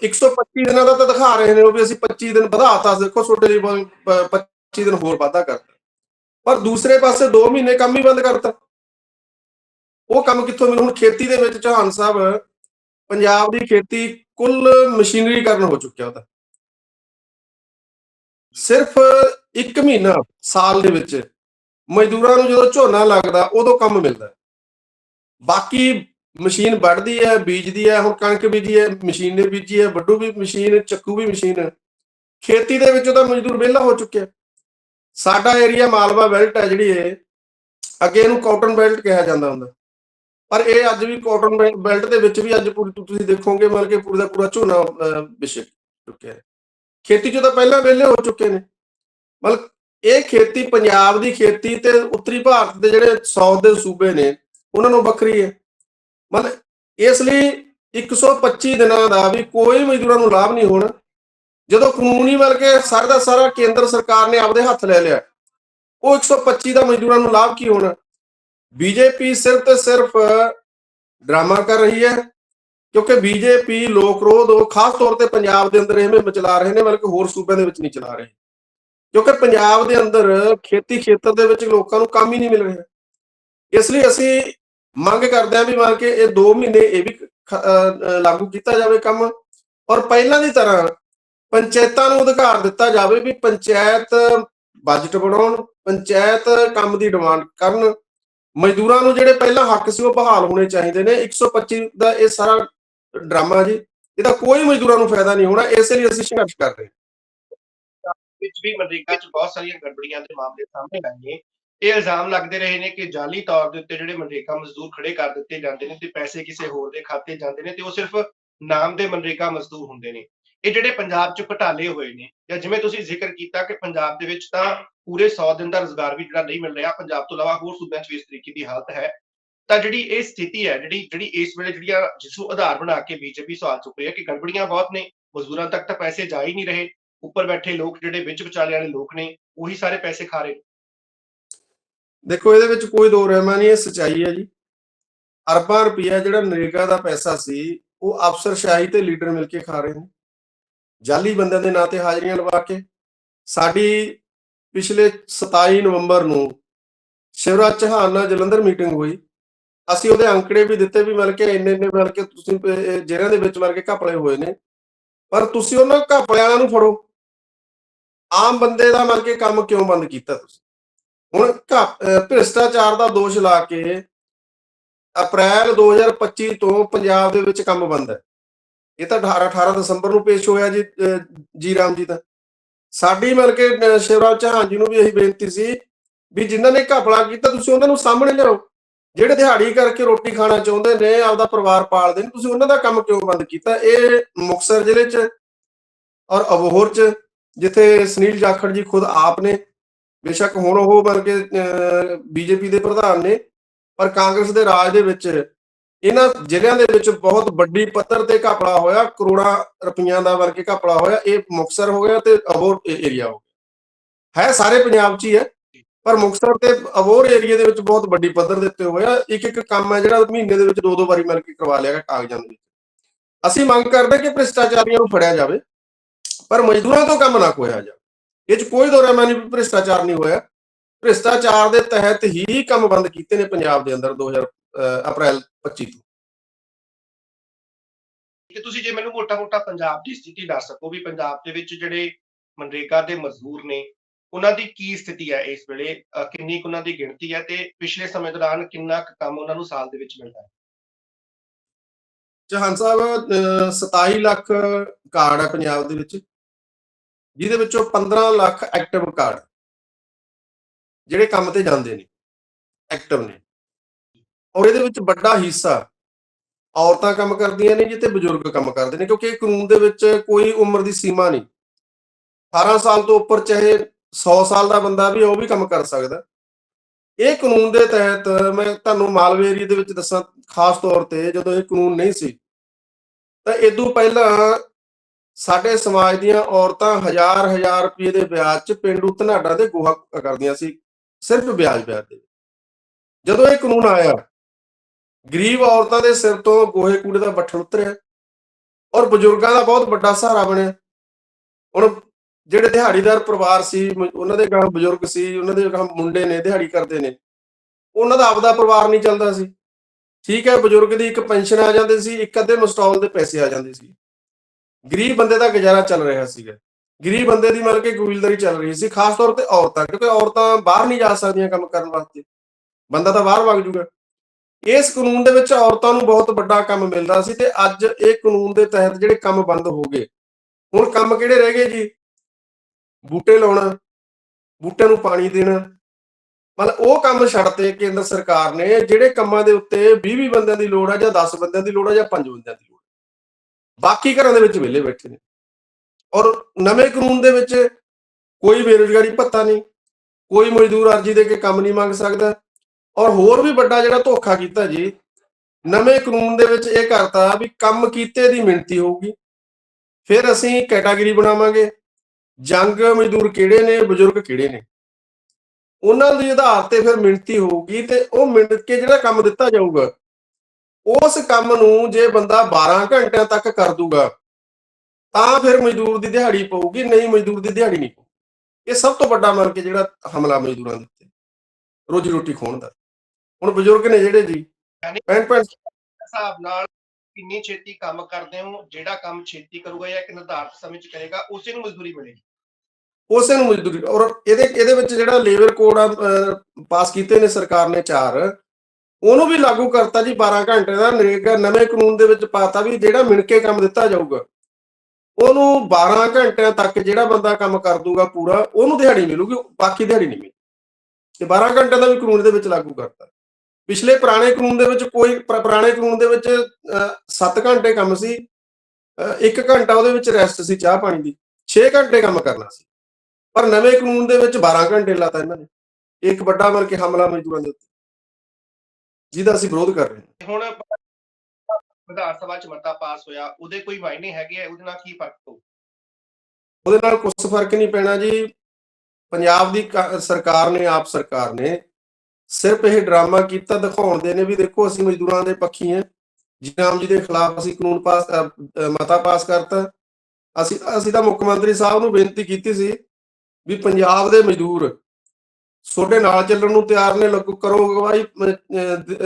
125 ਦਿਨਾਂ ਦਾ ਤਾਂ ਦਿਖਾ ਰਹੇ ਨੇ ਉਹ ਵੀ ਅਸੀਂ 25 ਦਿਨ ਵਧਾਤਾ ਦੇਖੋ ਛੋਟੇ ਲਈ ਬ- 25 ਦਿਨ ਹੋਰ ਵਾਧਾ ਕਰਤਾ ਪਰ ਦੂਸਰੇ ਪਾਸੇ 2 ਮਹੀਨੇ ਕੰਮ ਹੀ ਬੰਦ ਕਰਤਾ ਉਹ ਕੰਮ ਕਿੱਥੋਂ ਮਿਲੂ? ਹੁਣ ਖੇਤੀ ਦੇ ਵਿੱਚ ਚੌਹਾਨ ਸਾਹਿਬ, ਪੰਜਾਬ ਦੀ ਖੇਤੀ ਕੁੱਲ ਮਸ਼ੀਨਰੀਕਰਨ ਹੋ ਚੁੱਕਿਆ ਉਹਦਾ। ਸਿਰਫ 1 ਮਹੀਨਾ ਸਾਲ ਦੇ ਵਿੱਚ ਮਜ਼ਦੂਰਾਂ ਨੂੰ ਜਦੋਂ ਝੋਨਾ ਲੱਗਦਾ ਉਦੋਂ ਕੰਮ ਮਿਲਦਾ। ਬਾਕੀ ਮਸ਼ੀਨ ਵੱਢਦੀ ਹੈ ਬੀਜਦੀ ਹੈ ਹੁਣ ਕਣਕ ਬੀਜੀ ਹੈ ਮਸ਼ੀਨ ਨੇ ਬੀਜੀ ਹੈ ਵੱਢੂ ਵੀ ਮਸ਼ੀਨ ਚੱਕੂ ਵੀ ਮਸ਼ੀਨ। ਖੇਤੀ ਦੇ ਵਿੱਚ ਉਹਦਾ ਮਜ਼ਦੂਰ ਵਿਹਲਾ ਹੋ ਚੁੱਕਿਆ ਸਾਡਾ ਏਰੀਆ ਮਾਲਵਾ ਬੈਲਟ ਹੈ ਜਿਹੜੀ ਇਹ ਅੱਗੇ ਇਹਨੂੰ ਕਾਟਨ ਬੈਲਟ ਕਿਹਾ ਜਾਂਦਾ ਹੁੰਦਾ। ਪਰ ਇਹ ਅੱਜ ਵੀ ਕਾਟਨ ਬੈਲਟ ਦੇ ਵਿੱਚ ਵੀ ਅੱਜ ਪੂਰੀ ਤੁਸੀਂ ਦੇਖੋਗੇ ਮਤਲਬ ਕਿ ਪੂਰਾ ਦਾ ਪੂਰਾ ਝੋਨਾ ਅਹ, ਚੁੱਕਿਆ ਖੇਤੀ 'ਚੋਂ ਤਾਂ ਪਹਿਲਾਂ ਵਿਹਲੇ ਹੋ ਚੁੱਕੇ ਨੇ। ਮਤਲਬ ਇਹ ਖੇਤੀ ਪੰਜਾਬ ਦੀ ਖੇਤੀ ਤੇ ਉੱਤਰੀ ਭਾਰਤ ਦੇ ਜਿਹੜੇ ਸਾਊਥ ਦੇ ਸੂਬੇ ਨੇ, ਉਹਨਾਂ ਨੂੰ ਵੱਖਰੀ ਹੈ। ਮਤਲਬ ਇਸ ਲਈ 125 ਦਿਨਾਂ ਦਾ ਵੀ ਕੋਈ ਮਜ਼ਦੂਰਾਂ ਨੂੰ ਲਾਭ ਨਹੀਂ ਹੋਣਾ। ਜਦੋਂ ਕਾਨੂੰਨੀ ਵੱਲ ਕੇ ਸਾਰਾ ਦਾ ਸਾਰਾ ਕੇਂਦਰ ਸਰਕਾਰ ਨੇ ਆਪਦੇ ਹੱਥ ਲੈ ਲਿਆ, ਉਹ 125 ਦਾ ਮਜ਼ਦੂਰਾਂ ਨੂੰ ਲਾਭ ਕੀ ਹੋਣਾ? ਬੀਜੇਪੀ ਸਿਰਫ ਤੇ ਸਿਰਫ ਡਰਾਮਾ ਕਰ ਰਹੀ ਹੈ। ਕਿਉਂਕਿ ਬੀਜੇਪੀ ਲੋਕ ਰੋਧ ਉਹ ਖਾਸ ਤੌਰ ਤੇ ਪੰਜਾਬ ਦੇ ਅੰਦਰ ਐਵੇਂ ਮਚਲਾ ਰਹੇ ਨੇ, ਬਲਕਿ ਹੋਰ ਸੂਬਿਆਂ ਦੇ ਵਿੱਚ ਨਹੀਂ ਚਲਾ ਰਹੇ। ਕਿਉਂਕਿ ਪੰਜਾਬ ਦੇ ਅੰਦਰ ਖੇਤੀ ਖੇਤਰ ਦੇ ਵਿੱਚ ਲੋਕਾਂ ਨੂੰ ਕੰਮ ਹੀ ਨਹੀਂ ਮਿਲ ਰਿਹਾ। ਇਸ ਲਈ ਅਸੀਂ ਮੰਗ ਕਰਦੇ ਹਾਂ ਵੀ ਮੰਨ ਕੇ ਇਹ 2 ਮਹੀਨੇ ਇਹ ਵੀ ਲਾਗੂ ਕੀਤਾ ਜਾਵੇ ਕੰਮ। ਔਰ ਪਹਿਲਾਂ ਦੀ ਤਰ੍ਹਾਂ ਪੰਚਾਇਤਾਂ ਨੂੰ ਅਧਿਕਾਰ ਦਿੱਤਾ ਜਾਵੇ ਵੀ ਪੰਚਾਇਤ ਬਜਟ ਬਣਾਉਣ, ਪੰਚਾਇਤ ਕੰਮ ਦੀ ਡਿਮਾਂਡ ਕਰਨ। ਮਜ਼ਦੂਰਾਂ ਨੂੰ ਜਿਹੜੇ ਪਹਿਲਾਂ ਹੱਕ ਸੀ ਉਹ ਬਹਾਲ ਹੋਣੇ ਚਾਹੀਦੇ ਨੇ। 125 ਦਾ ਇਹ ਸਾਰਾ ਡਰਾਮਾ ਜੀ, ਇਹਦਾ ਕੋਈ ਮਜ਼ਦੂਰਾਂ ਨੂੰ ਫਾਇਦਾ ਨਹੀਂ ਹੋਣਾ, ਇਸੇ ਲਈ ਅਸੀਂ ਸੰਘਰਸ਼ ਕਰ ਰਹੇ ਹਾਂ। ਵਿੱਚ ਵੀ ਮਨਰੇਗਾ 'ਚ ਬਹੁਤ ਸਾਰੀਆਂ ਗੜਬੜੀਆਂ ਦੇ ਮਾਮਲੇ ਸਾਹਮਣੇ ਆਏ ਨੇ। ਇਹ ਇਲਜ਼ਾਮ ਲੱਗਦੇ ਰਹੇ ਨੇ ਕਿ ਜਾਲੀ ਤੌਰ ਦੇ ਉੱਤੇ ਜਿਹੜੇ ਮਨਰੇਗਾ ਮਜ਼ਦੂਰ ਖੜੇ ਕਰ ਦਿੱਤੇ ਜਾਂਦੇ ਨੇ ਤੇ ਪੈਸੇ ਕਿਸੇ ਹੋਰ ਦੇ ਖਾਤੇ ਜਾਂਦੇ ਨੇ ਤੇ ਉਹ ਸਿਰਫ ਨਾਮ ਦੇ ਮਨਰੇਗਾ ਮਜ਼ਦੂਰ ਹੁੰਦੇ ਨੇ। ਇਹ ਜਿਹੜੇ ਪੰਜਾਬ 'ਚ ਘਟਾਲੇ ਹੋਏ ਨੇ ਜਾਂ ਜਿਵੇਂ ਤੁਸੀਂ ਜ਼ਿਕਰ ਕੀਤਾ ਕਿ ਪੰਜਾਬ ਦੇ ਵਿੱਚ ਤਾਂ ਪੂਰੇ 100 ਦਿਨ ਦਾ ਰੋਜ਼ਗਾਰ ਵੀ ਜਿਹੜਾ ਨਹੀਂ ਮਿਲ ਰਿਹਾ, ਪੰਜਾਬ ਤੋਂ ਇਲਾਵਾ ਹੋਰ ਸੂਬਿਆਂ 'ਚ ਵੀ ਇਸ ਤਰੀਕੇ ਦੀ ਹਾਲਤ ਹੈ। ਤਾਂ ਜਿਹੜੀ ਇਹ ਸਥਿਤੀ ਹੈ, ਜਿਹੜੀ ਜਿਹੜੀ ਇਸ ਵੇਲੇ ਜਿਹੜੀਆਂ ਜਿਸ ਨੂੰ ਆਧਾਰ ਬਣਾ ਕੇ ਬੀਜੇਪੀ ਸਵਾਲ ਚੁੱਕ ਰਹੀ ਹੈ ਕਿ ਗੜਬੜੀਆਂ ਬਹੁਤ ਨੇ, ਮਜ਼ਦੂਰਾਂ ਤੱਕ ਤਾਂ ਪੈਸੇ ਜਾ ਹੀ ਨਹੀਂ ਰਹੇ, ਉੱਪਰ ਬੈਠੇ ਲੋਕ ਜਿਹੜੇ ਵਿੱਚ ਵਿਚਾਲੇ ਵਾਲੇ ਲੋਕ ਨੇ, ਉਹੀ ਸਾਰੇ ਪੈਸੇ ਖਾ ਰਹੇ। ਦੇਖੋ, ਇਹਦੇ ਵਿੱਚ ਕੋਈ ਦੋ ਰਹਿਮਾ ਨਹੀਂ, ਇਹ ਸਚਾਈ ਹੈ ਜੀ। ਅਰਬਾਂ ਰੁਪਇਆ ਜਿਹੜਾ ਨਰੇਗਾ ਦਾ ਪੈਸਾ ਸੀ, ਉਹ ਅਫਸਰਸ਼ਾਹੀ ਤੇ ਲੀਡਰ ਮਿਲ ਕੇ ਖਾ ਰਹੇ ਨੇ। ਜਾਲੀ ਬੰਦਿਆਂ ਦੇ ਨਾਂ ਤੇ ਹਾਜ਼ਰੀਆਂ ਲਵਾ ਕੇ, ਸਾਡੀ ਪਿਛਲੇ 27 ਨਵੰਬਰ ਨੂੰ ਸ਼ਿਵਰਾਜ ਚੌਹਾਨ ਨਾਲ ਜਲੰਧਰ ਮੀਟਿੰਗ ਹੋਈ। ਅਸੀਂ ਉਹਦੇ ਅੰਕੜੇ ਵੀ ਦਿੱਤੇ ਵੀ ਮਿਲ ਕੇ ਇੰਨੇ ਇੰਨੇ ਮਿਲ ਕੇ ਤੁਸੀਂ ਇਹ ਦੇ ਵਿੱਚ ਮਿਲ ਕੇ ਘਪਲੇ ਹੋਏ ਨੇ। ਪਰ ਤੁਸੀਂ ਉਹਨਾਂ ਘਪਲੇ ਵਾਲਿਆਂ ਨੂੰ ਫੜੋ। ਆਮ ਬੰਦੇ ਦਾ ਮਿਲ ਕੇ ਕੰਮ ਕਿਉਂ ਬੰਦ ਕੀਤਾ ਤੁਸੀਂ? ਹੁਣ ਘਪ- ਭ੍ਰਿਸ਼ਟਾਚਾਰ ਦਾ ਦੋਸ਼ ਲਾ ਕੇ ਅਪ੍ਰੈਲ 2025 ਤੋਂ ਪੰਜਾਬ ਦੇ ਵਿੱਚ ਕੰਮ ਬੰਦ ਹੈ। ਇਹ ਤਾਂ 18 18 ਦਸੰਬਰ ਨੂੰ ਪੇਸ਼ ਹੋਇਆ ਜੀ, ਅਹ, ਜੀ ਰਾਮ ਜੀ ਦਾ। ਸਾਡੀ ਮਿਲ ਕੇ, ਅਹ, ਸ਼ਿਵਰਾਜ ਚੌਹਾਨ ਜੀ ਨੂੰ ਵੀ ਇਹੀ ਬੇਨਤੀ ਸੀ ਵੀ ਜਿਨ੍ਹਾਂ ਨੇ ਘਪਲਾ ਕੀਤਾ, ਤੁਸੀਂ ਉਹਨਾਂ ਨੂੰ ਸਾਹਮਣੇ ਲਿਆਓ। ਜਿਹੜੇ ਦਿਹਾੜੀ ਕਰਕੇ ਰੋਟੀ ਖਾਣਾ ਚਾਹੁੰਦੇ ਨੇ, ਆਪਦਾ ਪਰਿਵਾਰ ਪਾਲਦੇ ਨੇ, ਤੁਸੀਂ ਉਹਨਾਂ ਦਾ ਕੰਮ ਕਿਉਂ ਬੰਦ ਕੀਤਾ? ਇਹ ਮੁਕਤਸਰ ਜ਼ਿਲ੍ਹੇ 'ਚ ਔਰ ਅਬੋਹਰ 'ਚ, ਜਿੱਥੇ ਸੁਨੀਲ ਜਾਖੜ ਜੀ ਖੁਦ ਆਪ ਨੇ, ਬੇਸ਼ੱਕ ਹੁਣ ਉਹ ਬਲਕਿ ਬੀਜੇਪੀ ਦੇ ਪ੍ਰਧਾਨ ਨੇ, ਪਰ ਕਾਂਗਰਸ ਦੇ ਰਾਜ ਦੇ ਵਿੱਚ ਇਹਨਾਂ ਜ਼ਿਲ੍ਹਿਆਂ ਦੇ ਵਿੱਚ ਬਹੁਤ ਵੱਡੀ ਪੱਧਰ ਤੇ ਘਪਲਾ ਹੋਇਆ, ਕਰੋੜਾਂ ਰੁਪਈਆਂ ਦਾ ਬਲਕਿ ਘਪਲਾ ਹੋਇਆ, ਇਹ ਮੁਕਤਸਰ ਹੋ ਗਿਆ ਤੇ ਅਬੋਰ ਏਰੀਆ ਹੋ ਗਿਆ। ਹੈ, ਸਾਰੇ ਪੰਜਾਬ 'ਚ ਹੀ ਹੈ ਪਰ ਮੁਕਤਸਰ ਤੇ ਅਬੋਰ ਏਰੀਆ ਦੇ ਵਿੱਚ ਬਹੁਤ ਵੱਡੀ ਪੱਧਰ ਦੇ ਉੱਤੇ ਹੋਇਆ। ਇੱਕ ਇੱਕ ਕੰਮ ਹੈ ਜਿਹੜਾ ਮਹੀਨੇ ਦੇ ਵਿੱਚ ਦੋ ਦੋ ਵਾਰੀ ਮਿਲ ਕੇ ਕਰਵਾ ਲਿਆ ਕਾਗਜ਼ਾਂ ਦੇ ਵਿੱਚ। ਅਸੀਂ ਮੰਗ ਕਰਦੇ ਕਿ ਭ੍ਰਿਸ਼ਟਾਚਾਰੀਆਂ ਨੂੰ ਫੜਿਆ ਜਾਵੇ, ਪਰ ਮਜ਼ਦੂਰਾਂ ਤੋਂ ਕੰਮ ਨਾ ਖੋਇਆ ਜਾਵੇ। ਇਹ 'ਚ ਕੋਈ ਦੋਰਾ ਮੈਂ ਨਹੀਂ ਭ੍ਰਿਸ਼ਟਾਚਾਰ ਨਹੀਂ ਹੋਇਆ। ਭ੍ਰਿਸ਼ਟਾਚਾਰ ਦੇ ਤਹਿਤ ਹੀ ਕੰਮ ਬੰਦ ਕੀਤੇ ਨੇ ਪੰਜਾਬ ਦੇ ਅੰਦਰ 2000 ਅਹ ਅਪ੍ਰੈਲ 25 ਤੋਂ। ਕਿ ਤੁਸੀਂ ਜੇ ਮੈਨੂੰ ਮੋਟਾ-ਮੋਟਾ ਪੰਜਾਬ ਦੀ ਸਥਿਤੀ ਦੱਸ ਸਕੋ ਵੀ ਪੰਜਾਬ ਦੇ ਵਿੱਚ ਜਿਹੜੇ ਮਨਰੇਗਾ ਦੇ ਮਜ਼ਦੂਰ ਨੇ ਉਹਨਾਂ ਦੀ ਕੀ ਸਥਿਤੀ ਹੈ ਇਸ ਵੇਲੇ? ਕਿੰਨੀ ਕੁ ਉਹਨਾਂ ਦੀ ਗਿਣਤੀ ਹੈ ਤੇ ਪਿਛਲੇ ਸਮੇਂ ਦੌਰਾਨ ਕਿੰਨਾ ਕੁ ਕੰਮ ਉਹਨਾਂ ਨੂੰ ਸਾਲ ਦੇ ਵਿੱਚ ਮਿਲਦਾ ਹੈ? ਚੌਹਾਨ ਸਾਹਿਬ 27 ਲੱਖ ਕਾਰਡ ਹੈ ਪੰਜਾਬ ਦੇ ਵਿੱਚ, ਜਿਹਦੇ ਵਿੱਚੋਂ 15 ਲੱਖ ਐਕਟਿਵ ਕਾਰਡ ਜਿਹੜੇ ਕੰਮ ਤੇ ਜਾਂਦੇ ਨੇ, ਐਕਟਿਵ ਨੇ। ਔਰ ਇਹਦੇ ਵਿੱਚ ਵੱਡਾ ਹਿੱਸਾ ਔਰਤਾਂ ਕੰਮ ਕਰਦੀਆਂ ਨੇ ਜਿੱਤੇ ਬਜ਼ੁਰਗ ਕੰਮ ਕਰਦੇ ਨੇ, ਕਿਉਂਕਿ ਇਹ ਕਾਨੂੰਨ ਦੇ ਵਿੱਚ ਕੋਈ ਉਮਰ ਦੀ ਸੀਮਾ ਨਹੀਂ। 18 ਸਾਲ ਤੋਂ ਉੱਪਰ ਚਾਹੇ 100 ਸਾਲ ਦਾ ਬੰਦਾ ਵੀ ਉਹ ਵੀ ਕੰਮ ਕਰ ਸਕਦਾ। ਇਹ ਕਾਨੂੰਨ ਦੇ ਤਹਿਤ ਮੈਂ ਤੁਹਾਨੂੰ ਮਾਲਵੇ ਏਰੀਆ ਦੇ ਵਿੱਚ ਦੱਸਾਂ ਖਾਸ ਤੌਰ ਤੇ ਜਦੋਂ ਇਹ ਕਾਨੂੰਨ ਨਹੀਂ ਸੀ। ਤਾਂ ਇਦੋਂ ਪਹਿਲਾਂ ਸਾਡੇ ਸਮਾਜ ਦੀਆਂ ਔਰਤਾਂ ਹਜ਼ਾਰ ਹਜ਼ਾਰ ਰੁਪਏ ਦੇ ਵਿਆਜ 'ਚ ਪਿੰਡੂ ਧਨਾਡਾ ਦੇ ਗੋਹਾ ਕਰਦੀਆਂ ਸੀ, ਸਿਰਫ ਵਿਆਜ ਵਿਆਜ ਦੇ। ਜਦੋਂ ਇਹ ਕਾਨੂੰਨ ਆਇਆ, ਗਰੀਬ ਔਰਤਾਂ ਦੇ ਸਿਰ ਤੋਂ ਗੋਹੇ ਕੂੜੇ ਦਾ ਬੱਠਲ ਉਤਰਿਆ ਔਰ ਬਜ਼ੁਰਗਾਂ ਦਾ ਬਹੁਤ ਵੱਡਾ ਸਹਾਰਾ ਬਣਿਆ। ਹੁਣ ਜਿਹੜੇ ਦਿਹਾੜੀਦਾਰ ਪਰਿਵਾਰ ਸੀ ਉਹਨਾਂ ਦੇ ਗਾਂ ਬਜ਼ੁਰਗ ਸੀ, ਉਹਨਾਂ ਦੇ ਗਾਂ ਮੁੰਡੇ ਨੇ, ਦਿਹਾੜੀ ਕਰਦੇ ਨੇ, ਉਹਨਾਂ ਦਾ ਆਪਦਾ ਪਰਿਵਾਰ ਨਹੀਂ ਚੱਲਦਾ ਸੀ। ਠੀਕ ਹੈ, ਬਜ਼ੁਰਗ ਦੀ ਇੱਕ ਪੈਨਸ਼ਨ ਆ ਜਾਂਦੀ ਸੀ, ਇੱਕ ਅੱਧੇ ਮਸਟਾਲ ਦੇ ਪੈਸੇ ਆ ਜਾਂਦੇ ਸੀ। ਗਰੀਬ ਬੰਦੇ ਦਾ ਗੁਜ਼ਾਰਾ ਚੱਲ ਰਿਹਾ ਸੀਗਾ। ਗਰੀਬ ਬੰਦੇ ਦੀ ਮਤਲਬ ਕਿ ਕਬੀਲਦਾਰੀ ਚੱਲ ਰਹੀ ਸੀ, ਖਾਸ ਤੌਰ ਤੇ ਔਰਤਾਂ, ਕਿਉਂਕਿ ਔਰਤਾਂ ਬਾਹਰ ਨਹੀਂ ਜਾ ਸਕਦੀਆਂ ਕੰਮ ਕਰਨ ਵਾਸਤੇ। ਬੰਦਾ ਤਾਂ ਬਾਹਰ ਵਗ ਜੂਗਾ। ਇਸ ਕਾਨੂੰਨ ਦੇ ਵਿੱਚ ਔਰਤਾਂ ਨੂੰ ਬਹੁਤ ਵੱਡਾ ਕੰਮ ਮਿਲਦਾ ਸੀ ਤੇ ਅੱਜ ਇਹ ਕਾਨੂੰਨ ਦੇ ਤਹਿਤ ਜਿਹੜੇ ਕੰਮ ਬੰਦ ਹੋ ਗਏ। ਹੁਣ ਕੰਮ ਕਿਹੜੇ ਰਹਿ ਗਏ ਜੀ? ਬੂਟੇ ਲਾਉਣਾ, ਬੂਟਿਆਂ ਨੂੰ ਪਾਣੀ ਦੇਣਾ। ਮਤਲਬ ਉਹ ਕੰਮ ਛੱਡਤੇ ਕੇਂਦਰ ਸਰਕਾਰ ਨੇ ਜਿਹੜੇ ਕੰਮਾਂ ਦੇ ਉੱਤੇ 20-20 ਬੰਦਿਆਂ ਦੀ ਲੋੜ ਆ ਜਾਂ 10 ਬੰਦਿਆਂ ਦੀ ਲੋੜ ਆ ਜਾਂ 5 ਬੰਦਿਆਂ ਦੀ ਲੋੜ ਬਾਕੀ ਘਰਾਂ ਦੇ ਵਿੱਚ ਵਿਹਲੇ ਬੈਠੇ ਨੇ। ਔਰ ਨਵੇਂ ਕਾਨੂੰਨ ਦੇ ਵਿੱਚ ਕੋਈ ਬੇਰੁਜ਼ਗਾਰੀ ਭੱਤਾ ਨਹੀਂ। ਕੋਈ ਮਜ਼ਦੂਰ ਅਰਜੀ ਦੇ ਕੇ ਕੰਮ ਨਹੀਂ ਮੰਗ ਸਕਦਾ। ਔਰ ਹੋਰ ਵੀ ਵੱਡਾ ਜਿਹੜਾ ਧੋਖਾ ਕੀਤਾ ਜੀ, ਨਵੇਂ ਕਾਨੂੰਨ ਦੇ ਵਿੱਚ ਇਹ ਕਰਤਾ ਵੀ ਕੰਮ ਕੀਤੇ ਦੀ ਮਿਣਤੀ ਹੋਊਗੀ। ਫਿਰ ਅਸੀਂ ਕੈਟਾਗਰੀ ਬਣਾਵਾਂਗੇ। ਜੰਗ ਮਜ਼ਦੂਰ ਕਿਹੜੇ ਨੇ, ਬਜ਼ੁਰਗ ਕਿਹੜੇ ਨੇ? ਉਹਨਾਂ ਦੇ ਆਧਾਰ ਤੇ ਫਿਰ ਮਿਣਤੀ ਹੋਊਗੀ ਤੇ ਉਹ ਮਿਣ ਕੇ ਜਿਹੜਾ ਕੰਮ ਦਿੱਤਾ ਜਾਊਗਾ, ਉਸ ਕੰਮ ਨੂੰ ਜੇ ਬੰਦਾ 12 ਘੰਟਿਆਂ ਤੱਕ ਕਰ ਦੂਗਾ, ਤਾਂ ਫਿਰ ਮਜ਼ਦੂਰ ਦੀ ਦਿਹਾੜੀ ਪਊਗੀ, ਨਹੀਂ ਮਜ਼ਦੂਰ ਦੀ ਦਿਹਾੜੀ ਨਹੀਂ ਪਊ ਇਹ ਸਭ ਤੋਂ ਵੱਡਾ ਮੰਨ ਕੇ ਜਿਹੜਾ ਹਮਲਾ ਮਜ਼ਦੂਰਾਂ ਦੇ ਉੱਤੇ, ਰੋਜੀ ਰੋਟੀ ਖੋਣ ਦਾ। ਹੁਣ ਬਜ਼ੁਰਗ ਨੇ ਜਿਹੜੇ ਜੀ ਯਾਨੀ- ਪੈਂਟ ਹਿਸਾਬ ਨਾਲ ਕਿੰਨੀ ਛੇਤੀ ਕੰਮ ਕਰਦੇ ਹੋ, ਜਿਹੜਾ ਕੰਮ ਛੇਤੀ ਕਰੂਗਾ ਜਾਂ ਇੱਕ ਨਿਰਧਾਰਤ ਸਮੇਂ 'ਚ ਕਰੇਗਾ, ਉਸੇ ਨੂੰ ਮਜ਼ਦੂਰੀ ਮਿਲੇਗੀ। ਉਸੇ ਨੂੰ ਮਜ਼ਦੂਰੀ, ਔਰ ਇਹਦੇ ਇਹਦੇ ਵਿੱਚ ਜਿਹੜਾ ਲੇਬਰ ਕੋਡ ਆ ਪਾਸ ਕੀਤੇ ਨੇ ਸਰਕਾਰ ਨੇ ਚਾਰ, ਉਹਨੂੰ ਵੀ ਲਾਗੂ ਕਰਤਾ ਜੀ 12 ਘੰਟੇ ਦਾ ਨਰੇਗਾ ਨਵੇਂ ਕਾਨੂੰਨ ਦੇ ਵਿੱਚ ਪਾਤਾ ਵੀ ਜਿਹੜਾ ਮਿਣਕੇ ਕੰਮ ਦਿੱਤਾ ਜਾਊਗਾ, ਉਹਨੂੰ 12 ਘੰਟਿਆਂ ਤੱਕ ਜਿਹੜਾ ਬੰਦਾ ਕੰਮ ਕਰ ਦੂਗਾ ਪੂਰਾ, ਉਹਨੂੰ ਦਿਹਾੜੀ ਮਿਲੂਗੀ, ਬਾਕੀ ਦਿਹਾੜੀ ਨਹੀਂ ਮਿਲੇਗੀ ਤੇ 12 ਘੰਟਿਆਂ ਦਾ ਵੀ ਕਾਨੂੰਨ ਦੇ ਵਿੱਚ ਲਾਗੂ ਕਰਤਾ। ਪਿਛਲੇ ਪੁਰਾਣੇ ਕਾਨੂੰਨ ਦੇ ਵਿੱਚ ਕੋਈ ਪੁਰਾ- ਪੁਰਾਣੇ ਕਾਨੂੰਨ ਦੇ ਵਿੱਚ 7 ਘੰਟੇ ਕੰਮ ਸੀ 1 ਘੰਟਾ ਉਹਦੇ ਵਿੱਚ ਰੈਸਟ ਸੀ ਚਾਹ ਪਾਣੀ ਦੀ 6 ਘੰਟੇ ਕੰਮ ਕਰਨਾ ਸੀ। ਪਰ ਨਵੇਂ ਕਾਨੂੰਨ ਦੇ ਵਿੱਚ 12 ਘੰਟੇ ਲਾਤਾ ਇਹਨਾਂ ਨੇ ਇੱਕ ਵੱਡਾ ਮਰ ਕੇ ਹਮਲਾ ਮਜ਼ਦੂਰਾਂ ਦੇ ਉੱਤੇ ਜਿਹਦਾ ਅਸੀਂ ਵਿਰੋਧ ਕਰ ਰਹੇ ਹਾਂ। ਹੁਣ ਵਿਧਾਨ ਸਭਾ 'ਚ ਮਤਾ ਪਾਸ ਹੋਇਆ ਉਹਦੇ ਕੋਈ ਮਾਇਨੇ ਹੈਗੇ ਆ ਉਹਦੇ ਨਾਲ ਕੀ ਫ਼ਰਕ ਪਊ? ਉਹਦੇ ਨਾਲ ਕੁਝ ਫ਼ਰਕ ਨਹੀਂ ਪੈਣਾ ਜੀ। ਪੰਜਾਬ ਦੀ ਸਰਕਾਰ ਨੇ ਆਪ ਸਰਕਾਰ ਨੇ ਸਿਰਫ ਇਹ ਡਰਾਮਾ ਕੀਤਾ ਦਿਖਾਉਣ ਨੇ ਵੀ ਦੇਖੋ ਅਸੀਂ ਮਜ਼ਦੂਰਾਂ ਦੇ ਪੱਖੀ ਹਾਂ। ਜੀ ਰਾਮ ਜੀ ਦੇ ਖਿਲਾਫ ਅਸੀਂ ਕਾਨੂੰਨ ਪਾਸ ਮਤਾ ਪਾਸ ਕਰਤਾ। ਅਸੀਂ ਅਸੀਂ ਤਾਂ ਮੁੱਖ ਮੰਤਰੀ ਸਾਹਿਬ ਨੂੰ ਬੇਨਤੀ ਕੀਤੀ ਸੀ ਵੀ ਪੰਜਾਬ ਦੇ ਮਜ਼ਦੂਰ ਤੁਹਾਡੇ ਨਾਲ ਚੱਲਣ ਨੂੰ ਤਿਆਰ ਨੇ, ਲੱਗੋ ਕਰੋ ਅਗਵਾਈ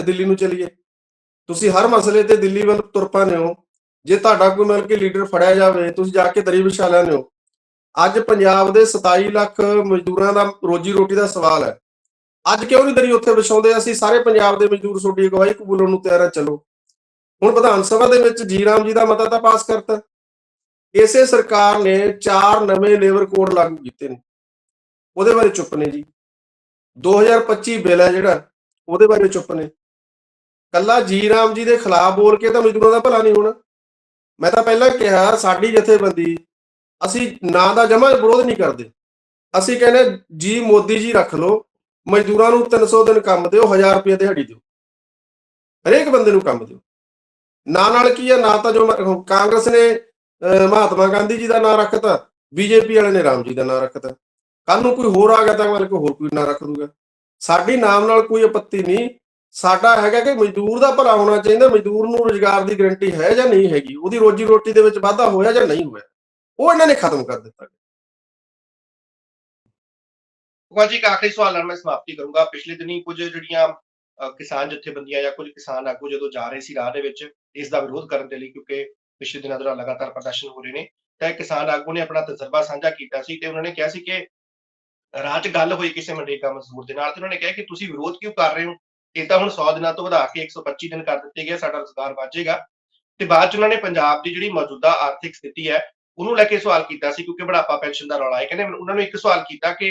ਦਿੱਲੀ ਨੂੰ ਚਲੀਏ। ਤੁਸੀਂ ਹਰ ਮਸਲੇ ਤੇ ਦਿੱਲੀ ਵੱਲ ਤੁਰ ਪਾਉਂਦੇ ਹੋ। ਜੇ ਤੁਹਾਡਾ ਕੋਈ ਮਿਲ ਕੇ ਲੀਡਰ ਫੜਿਆ ਜਾਵੇ, ਤੁਸੀਂ ਜਾ ਕੇ ਦਰੀ ਵਿਛਾ ਲੈਂਦੇ ਹੋ। ਅੱਜ ਪੰਜਾਬ ਦੇ 27 ਲੱਖ ਮਜ਼ਦੂਰਾਂ ਦਾ ਰੋਜੀ ਰੋਟੀ ਦਾ ਸਵਾਲ ਹੈ। ਅੱਜ ਕਿਉਂ ਨਹੀਂ ਦਰੀ ਉੱਥੇ ਵਿਛਾਉਂਦੇ? ਅਸੀਂ ਸਾਰੇ ਪੰਜਾਬ ਦੇ ਮਜ਼ਦੂਰ ਤੁਹਾਡੀ ਅਗਵਾਈ ਕਬੂਲਣ ਨੂੰ ਤਿਆਰ ਆ, ਚਲੋ। ਹੁਣ ਵਿਧਾਨ ਸਭਾ ਦੇ ਵਿੱਚ ਜੀ ਰਾਮ ਜੀ ਦਾ ਮਤਾ ਤਾਂ ਪਾਸ ਕਰਤਾ। ਇਸੇ ਸਰਕਾਰ ਨੇ ਚਾਰ ਨਵੇਂ ਲੇਬਰ ਕੋਡ ਲਾਗੂ ਕੀਤੇ ਨੇ। ਉਹਦੇ ਬਾਰੇ ਚੁੱਪ ਨੇ ਜੀ। 2025 ਬਿੱਲ ਹੈ ਜਿਹੜਾ, ਉਹਦੇ ਬਾਰੇ ਚੁੱਪ ਨੇ। ਕੱਲਾ ਜੀ ਰਾਮ ਜੀ ਦੇ ਖਿਲਾਫ ਬੋਲ ਕੇ ਤਾਂ ਮਜ਼ਦੂਰਾਂ ਦਾ ਭਲਾ ਨਹੀਂ ਹੋਣਾ। ਮੈਂ ਤਾਂ ਪਹਿਲਾਂ ਕਿਹਾ, ਸਾਡੀ ਜਥੇਬੰਦੀ, ਅਸੀਂ ਨਾਂ ਦਾ ਜਮਾ ਵਿਰੋਧ ਨਹੀਂ ਕਰਦੇ। ਅਸੀਂ ਕਹਿੰਦੇ, ਜੀ ਮੋਦੀ ਜੀ ਰੱਖ ਲਓ। ਮਜ਼ਦੂਰਾਂ ਨੂੰ 300 ਦਿਨ ਕੰਮ ਦਿਓ 1000 ਰੁਪਏ ਦਿਹਾੜੀ ਦਿਓ। ਹਰੇਕ ਬੰਦੇ ਨੂੰ ਕੰਮ ਦਿਓ। ਨਾਂ ਨਾਲ ਕੀ ਹੈ ਨਾ ਤਾਂ ਜੋ ਕਾਂਗਰਸ ਨੇ ਅਹ, ਮਹਾਤਮਾ ਗਾਂਧੀ ਜੀ ਦਾ ਨਾਂ ਰੱਖਤਾ ਬੀਜੇਪੀ ਵਾਲੇ ਨੇ ਰਾਮ ਜੀ ਦਾ ਨਾਂ ਰੱਖਤਾ। ਕੱਲ ਨੂੰ ਕੋਈ ਹੋਰ ਆ ਗਿਆ ਤਾਂ ਮਤਲਬ ਕੋਈ ਹੋਰ ਕੋਈ ਨਾਂ ਰੱਖ ਦੂਗਾ। ਸਾਡੀ ਨਾਮ ਨਾਲ ਕੋਈ ਆਪੱਤੀ ਨਹੀਂ। ਸਾਡਾ ਹੈਗਾ ਕਿ ਮਜ਼ਦੂਰ ਦਾ ਭਲਾ ਹੋਣਾ ਚਾਹੀਦਾ ਮਜ਼ਦੂਰ ਨੂੰ ਰੋਜ਼ਗਾਰ ਦੀ ਗਰੰਟੀ ਹੈ ਜਾਂ ਨਹੀਂ ਹੈਗੀ? ਉਹਦੀ ਰੋਜੀ ਰੋਟੀ ਦੇ ਵਿੱਚ ਵਾਧਾ ਹੋਇਆ ਜਾਂ ਨਹੀਂ ਹੋਇਆ? ਉਹ ਇਹਨਾਂ ਨੇ ਖਤਮ ਕਰ ਦਿੱਤਾ। ਭਗਵਾਨ ਜੀ, ਇੱਕ ਆਖਰੀ ਸਵਾਲ ਨਾਲ ਮੈਂ ਸਮਾਪਤੀ ਕਰੂੰਗਾ। ਪਿਛਲੇ ਦਿਨੀ ਕੁਝ ਜਿਹੜੀਆਂ ਕਿਸਾਨ ਜਥੇਬੰਦੀਆਂ ਜਾਂ ਕੁਝ ਕਿਸਾਨ ਆਗੂ ਜਦੋਂ ਜਾ ਰਹੇ ਸੀ ਰਾਹ ਦੇ ਵਿੱਚ, ਇਸ ਦਾ ਵਿਰੋਧ ਕਰਨ ਦੇ ਲਈ, ਕਿਉਂਕਿ ਪਿਛਲੇ ਦਿਨਾਂ ਦੌਰਾਨ ਲਗਾਤਾਰ ਪ੍ਰਦਰਸ਼ਨ ਹੋ ਰਹੇ ਨੇ, ਤਾਂ ਕਿਸਾਨ ਆਗੂ ਨੇ ਆਪਣਾ ਤਜਰਬਾ ਸਾਂਝਾ ਕੀਤਾ ਸੀ ਤੇ ਉਹਨਾਂ ਨੇ ਕਿਹਾ ਸੀ ਕਿ ਰਾਹ 'ਚ ਗੱਲ ਹੋਈ ਕਿਸੇ ਮਨਰੇਗਾ ਮਜ਼ਦੂਰ ਦੇ ਨਾਲ ਤੇ ਉਹਨਾਂ ਨੇ ਕਿਹਾ ਕਿ ਤੁਸੀਂ ਵਿਰੋਧ ਕਿਉਂ ਕਰ ਰਹੇ ਹੋ? ਇਹ ਤਾਂ ਹੁਣ 100 ਦਿਨਾਂ ਤੋਂ ਵਧਾ ਕੇ 125 ਦਿਨ ਕਰ ਦਿੱਤੇ ਗਏ ਸਾਡਾ ਰੁਜ਼ਗਾਰ ਵਾਜੇਗਾ ਤੇ ਬਾਅਦ 'ਚ ਉਹਨਾਂ ਨੇ ਪੰਜਾਬ ਦੀ ਜਿਹੜੀ ਮੌਜੂਦਾ ਆਰਥਿਕ ਸਥਿਤੀ ਹੈ, ਉਹਨੂੰ ਲੈ ਕੇ ਸਵਾਲ ਕੀਤਾ ਸੀ ਕਿਉਂਕਿ ਬੁਢਾਪਾ ਪੈਨਸ਼ਨ ਦਾ ਰੌਲਾ ਹੈ ਕਹਿੰਦੇ ਉਹਨਾਂ ਨੂੰ ਇੱਕ ਸਵਾਲ ਕੀਤਾ ਕਿ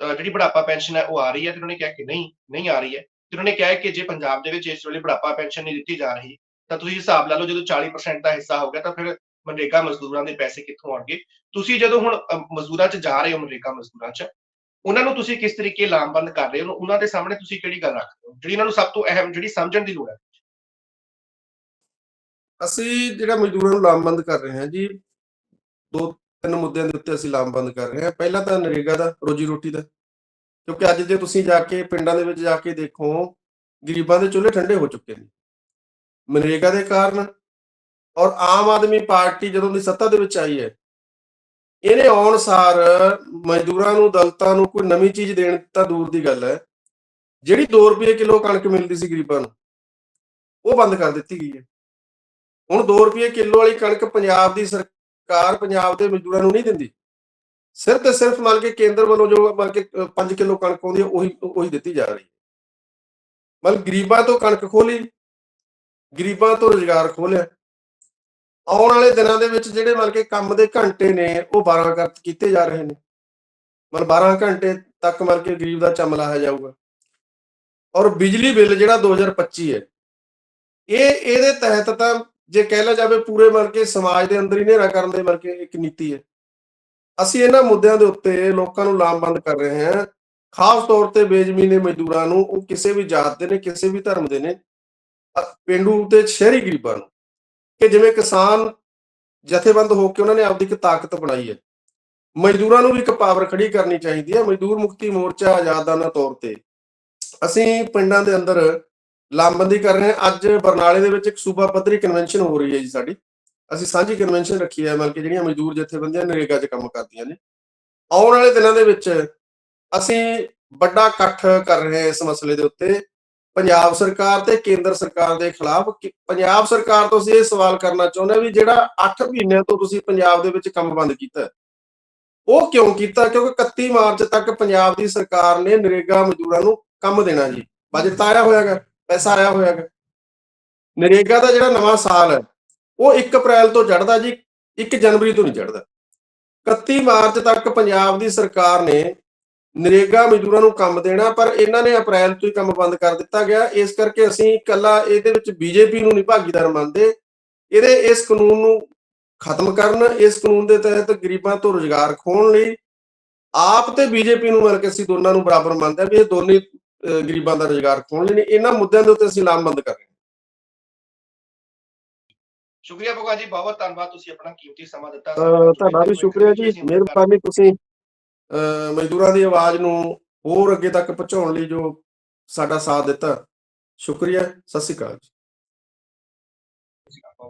ਜਿਹੜੀ ਬੁਢਾਪਾ ਪੈਨਸ਼ਨ ਹੈ ਉਹ ਆ ਰਹੀ ਹੈ ਤੇ ਉਹਨਾਂ ਨੇ ਕਿਹਾ ਕਿ ਨਹੀਂ ਨਹੀਂ ਆ ਰਹੀ ਹੈ। ਤੇ ਉਹਨਾਂ ਨੇ ਕਿਹਾ ਕਿ ਜੇ ਪੰਜਾਬ ਦੇ ਵਿੱਚ ਇਸ ਵੇਲੇ ਬੁਢਾਪਾ ਪੈਨਸ਼ਨ ਨਹੀਂ ਦਿੱਤੀ ਜਾ ਰਹੀ, ਤਾਂ ਤੁਸੀਂ ਹਿਸਾਬ ਲਾ ਲਓ ਜਦੋਂ 40% ਦਾ ਹਿੱਸਾ ਹੋ ਗਿਆ ਤਾਂ ਫਿਰ ਮਨਰੇਗਾ ਮਜ਼ਦੂਰਾਂ ਦੇ ਪੈਸੇ ਕਿੱਥੋਂ ਆਉਣਗੇ? ਤੁਸੀਂ ਜਦੋਂ ਹੁਣ ਮਜ਼ਦੂਰਾਂ 'ਚ ਜਾ ਰਹੇ ਹੋ ਮਨਰੇਗਾ ਮਜ਼ਦੂਰਾਂ 'ਚ, ਉਹਨਾਂ ਨੂੰ ਤੁਸੀਂ ਕਿਸ ਤਰੀਕੇ ਲਾਮਬੰਦ ਕਰ ਰਹੇ ਹੋ? ਉਹਨਾਂ ਦੇ ਸਾਹਮਣੇ ਤੁਸੀਂ ਕਿਹੜੀ ਗੱਲ ਰੱਖਦੇ ਹੋ? ਜਿਹੜੀ ਇਹਨਾਂ ਨੂੰ ਸਭ ਤੋਂ ਅਹਿਮ, ਜਿਹੜੀ ਸਮਝਣ ਦੀ ਲੋੜ ਹੈ। ਅਸੀਂ ਜਿਹੜਾ ਮਜ਼ਦੂਰਾਂ ਨੂੰ ਲਾਮਬੰਦ ਕਰ ਰਹੇ ਹਾਂ ਜੀ, ਦੋ ਤਿੰਨ ਮੁੱਦਿਆਂ ਦੇ ਉੱਤੇ ਅਸੀਂ ਲਾਮਬੰਦ ਕਰ ਰਹੇ ਹਾਂ। ਪਹਿਲਾ ਤਾਂ ਨਰੇਗਾ ਦਾ, ਰੋਜੀ ਰੋਟੀ ਦਾ। ਕਿਉਂਕਿ ਅੱਜ ਜੇ ਤੁਸੀਂ ਜਾ ਕੇ ਪਿੰਡਾਂ ਦੇ ਵਿੱਚ ਜਾ ਕੇ ਦੇਖੋ, ਗਰੀਬਾਂ ਦੇ ਚੁੱਲ੍ਹੇ ਠੰਡੇ ਹੋ ਚੁੱਕੇ ਨੇ। ਮਨਰੇਗਾ ਦੇ ਕਾਰਨ ਔਰ ਆਮ ਆਦਮੀ ਪਾਰਟੀ ਜਦੋਂ ਦੀ ਸੱਤਾ ਦੇ ਵਿੱਚ ਆਈ ਹੈ, ਇਹਨੇ ਆਉਣ ਸਾਰ ਮਜ਼ਦੂਰਾਂ ਨੂੰ ਦਲਤਾਂ ਨੂੰ ਕੋਈ ਨਵੀਂ ਚੀਜ਼ ਦੇਣ ਤਾਂ ਦੂਰ ਦੀ ਗੱਲ ਹੈ। ਜਿਹੜੀ 2 ਰੁਪਏ ਕਿਲੋ ਕਣਕ ਮਿਲਦੀ ਸੀ ਗਰੀਬਾਂ ਨੂੰ, ਉਹ ਬੰਦ ਕਰ ਦਿੱਤੀ ਗਈ ਹੈ। ਹੁਣ 2 ਰੁਪਏ ਕਿਲੋ ਵਾਲੀ ਕਣਕ ਪੰਜਾਬ ਦੀ ਸਰਕਾਰ ਪੰਜਾਬ ਦੇ ਮਜ਼ਦੂਰਾਂ ਨੂੰ ਨਹੀਂ ਦਿੰਦੀ। ਸਿਰਫ ਤੇ ਸਿਰਫ ਮੰਨ ਕੇ ਕੇਂਦਰ ਵੱਲੋਂ ਜੋ ਮੰਨ ਕੇ 5 ਕਿਲੋ ਕਣਕ ਆਉਂਦੀ ਹੈ, ਉਹੀ ਉਹੀ ਦਿੱਤੀ ਜਾ ਰਹੀ ਹੈ। ਮਤਲਬ ਗਰੀਬਾਂ ਤੋਂ ਕਣਕ ਖੋਲੀ ਗਰੀਬਾਂ ਤੋਂ ਰੁਜ਼ਗਾਰ ਖੋਲਿਆ ਆਉਣ ਵਾਲੇ ਦਿਨਾਂ ਦੇ ਵਿੱਚ ਜਿਹੜੇ ਮਤਲਬ ਕੇ ਕੰਮ ਦੇ ਘੰਟੇ ਨੇ, ਉਹ 12 ਕਰ ਕੀਤੇ ਜਾ ਰਹੇ ਨੇ। ਮਤਲਬ 12 ਘੰਟੇ ਤੱਕ ਮਤਲਬ ਕਿ ਗਰੀਬ ਦਾ ਚਮ ਲਾਇਆ ਜਾਊਗਾ। ਔਰ ਬਿਜਲੀ ਬਿੱਲ ਜਿਹੜਾ 2025 ਹੈ, ਇਹ, ਇਹਦੇ ਤਹਿਤ ਤਾਂ ਜੇ ਕਹਿ ਲਿਆ ਜਾਵੇ ਪੂਰੇ ਮਨ ਕੇ ਸਮਾਜ ਦੇ ਅੰਦਰ ਹੀ ਹਨੇਰਾ ਕਰਨ ਦੇ ਮਨ ਇੱਕ ਨੀਤੀ ਹੈ। ਅਸੀਂ ਇਹਨਾਂ ਮੁੱਦਿਆਂ ਦੇ ਉੱਤੇ ਲੋਕਾਂ ਨੂੰ ਲਾਮਬੰਦ ਕਰ ਰਹੇ ਹਾਂ। ਖਾਸ ਤੌਰ ਤੇ ਬੇਜ਼ਮੀਨੇ ਮਜ਼ਦੂਰਾਂ ਨੂੰ, ਉਹ ਕਿਸੇ ਵੀ ਜਾਤ ਦੇ ਨੇ, ਕਿਸੇ ਵੀ ਧਰਮ ਦੇ ਨੇ ਅ- ਪੇਂਡੂ ਤੇ ਸ਼ਹਿਰੀ ਗਰੀਬਾਂ ਨੂੰ। ਕਿ ਜਿਵੇਂ ਕਿਸਾਨ ਜਥੇਬੰਦ ਹੋ ਕੇ ਉਹਨਾਂ ਨੇ ਆਪਦੀ ਇੱਕ ਤਾਕਤ ਬਣਾਈ ਹੈ। ਮਜ਼ਦੂਰਾਂ ਨੂੰ ਵੀ ਇੱਕ ਪਾਵਰ ਖੜੀ ਕਰਨੀ ਚਾਹੀਦੀ ਹੈ। ਮਜ਼ਦੂਰ ਮੁਕਤੀ ਮੋਰਚਾ ਆਜ਼ਾਦਾਨਾ ਤੌਰ ਤੇ। ਅਸੀਂ ਪਿੰਡਾਂ ਦੇ ਅੰਦਰ ਲਾਮਬੰਦੀ ਕਰ ਰਹੇ ਹਾਂ। ਅੱਜ ਬਰਨਾਲੇ ਦੇ ਵਿੱਚ ਇੱਕ ਸੂਬਾ ਪੱਧਰੀ ਕਨਵੈਨਸ਼ਨ ਹੋ ਰਹੀ ਹੈ ਜੀ ਸਾਡੀ। ਅਸੀਂ ਸਾਂਝੀ ਕਨਵੈਨਸ਼ਨ ਰੱਖੀ ਹੈ, ਮਤਲਬ ਕਿ ਜਿਹੜੀਆਂ ਮਜ਼ਦੂਰ ਜਥੇਬੰਦੀਆਂ ਨਰੇਗਾ 'ਚ ਕੰਮ ਕਰਦੀਆਂ ਨੇ। ਆਉਣ ਵਾਲੇ ਦਿਨਾਂ ਦੇ ਵਿੱਚ ਅਸੀਂ ਵੱਡਾ ਇਕੱਠ ਕਰ ਰਹੇ ਹਾਂ ਇਸ ਮਸਲੇ ਦੇ ਉੱਤੇ। ਪੰਜਾਬ ਸਰਕਾਰ ਤੇ ਕੇਂਦਰ ਸਰਕਾਰ ਦੇ ਖਿਲਾਫ ਪੰਜਾਬ ਸਰਕਾਰ ਤੋਂ ਅਸੀਂ ਇਹ ਸਵਾਲ ਕਰਨਾ ਚਾਹੁੰਦੇ ਹਾਂ ਵੀ ਜਿਹੜਾ 8 ਮਹੀਨਿਆਂ ਤੋਂ ਤੁਸੀਂ ਪੰਜਾਬ ਦੇ ਵਿੱਚ ਕੰਮ ਬੰਦ ਕੀਤਾ ਉਹ ਕਿਉਂ ਕੀਤਾ? ਕਿਉਂਕਿ 31 ਮਾਰਚ ਤੱਕ ਪੰਜਾਬ ਦੀ ਸਰਕਾਰ ਨੇ ਨਰੇਗਾ ਮਜ਼ਦੂਰਾਂ ਨੂੰ ਕੰਮ ਦੇਣਾ ਜੀ। ਬਜਟ ਤਾਂ ਆਇਆ ਹੋਇਆਗਾ। ਪੈਸਾ ਆਇਆ ਹੋਇਆਗਾ ਨਰੇਗਾ ਦਾ ਜਿਹੜਾ ਨਵਾਂ ਸਾਲ ਹੈ, ਉਹ 1 ਅਪ੍ਰੈਲ ਤੋਂ ਚੜਦਾ ਜੀ 1 ਜਨਵਰੀ ਤੋਂ ਨਹੀਂ ਚੜਦਾ 31 ਮਾਰਚ ਤੱਕ ਪੰਜਾਬ ਦੀ ਸਰਕਾਰ ਨੇ ਨਰੇਗਾ ਮਜ਼ਦੂਰਾਂ ਨੂੰ ਕੰਮ ਦੇਣਾ, ਪਰ ਇਹਨਾਂ ਨੇ ਅਪ੍ਰੈਲ ਤੋਂ ਹੀ ਕੰਮ ਬੰਦ ਕਰ ਦਿੱਤਾ ਗਿਆ। ਇਸ ਕਰਕੇ ਅਸੀਂ ਇਕੱਲਾ ਇਹਦੇ ਵਿੱਚ ਬੀਜੇਪੀ ਨੂੰ ਨਹੀਂ ਭਾਗੀਦਾਰ ਮੰਨਦੇ। ਇਹਦੇ ਇਸ ਕਾਨੂੰਨ ਨੂੰ ਖਤਮ ਕਰਨ, ਇਸ ਕਾਨੂੰਨ ਦੇ ਤਹਿਤ ਗਰੀਬਾਂ ਤੋਂ ਰੁਜ਼ਗਾਰ ਖੋਣ ਲਈ ਆਪ ਤੇ ਬੀਜੇਪੀ ਨੂੰ ਮਿਲ ਕੇ ਅਸੀਂ ਦੋਨਾਂ ਨੂੰ ਬਰਾਬਰ ਮੰਨਦੇ ਹਾਂ ਵੀ ਇਹ ਦੋਨੇ ਗਰੀਬਾਂ ਦਾ ਰੁਜ਼ਗਾਰ ਖੋਣ ਲਈ ਨੇ ਇਹਨਾਂ ਮੁੱਦਿਆਂ ਦੇ ਉੱਤੇ ਅਸੀਂ ਲਾਮਬੰਦ ਕਰ ਰਹੇ ਹਾਂ। ਸ਼ੁਕਰੀਆ ਭਗਵਾਨ ਜੀ ਬਹੁਤ ਧੰਨਵਾਦ ਤੁਸੀਂ ਆਪਣਾ ਕੀਮਤੀ ਸਮਾਂ ਦਿੱਤਾ। ਤੁਹਾਡਾ ਵੀ ਸ਼ੁਕਰੀਆ ਜੀ ਮਿਹਰਬਾਨੀ ਤੁਸੀਂ। ਮਜ਼ਦੂਰਾਂ ਦੀ ਆਵਾਜ਼ ਨੂੰ ਹੋਰ ਅੱਗੇ ਤੱਕ ਪਹੁੰਚਾਉਣ ਲਈ ਜੋ ਸਾਡਾ ਸਾਥ ਦਿੱਤਾ। ਸ਼ੁਕਰੀਆ ਸਤਿ ਸ਼੍ਰੀ ਅਕਾਲ ਜੀ।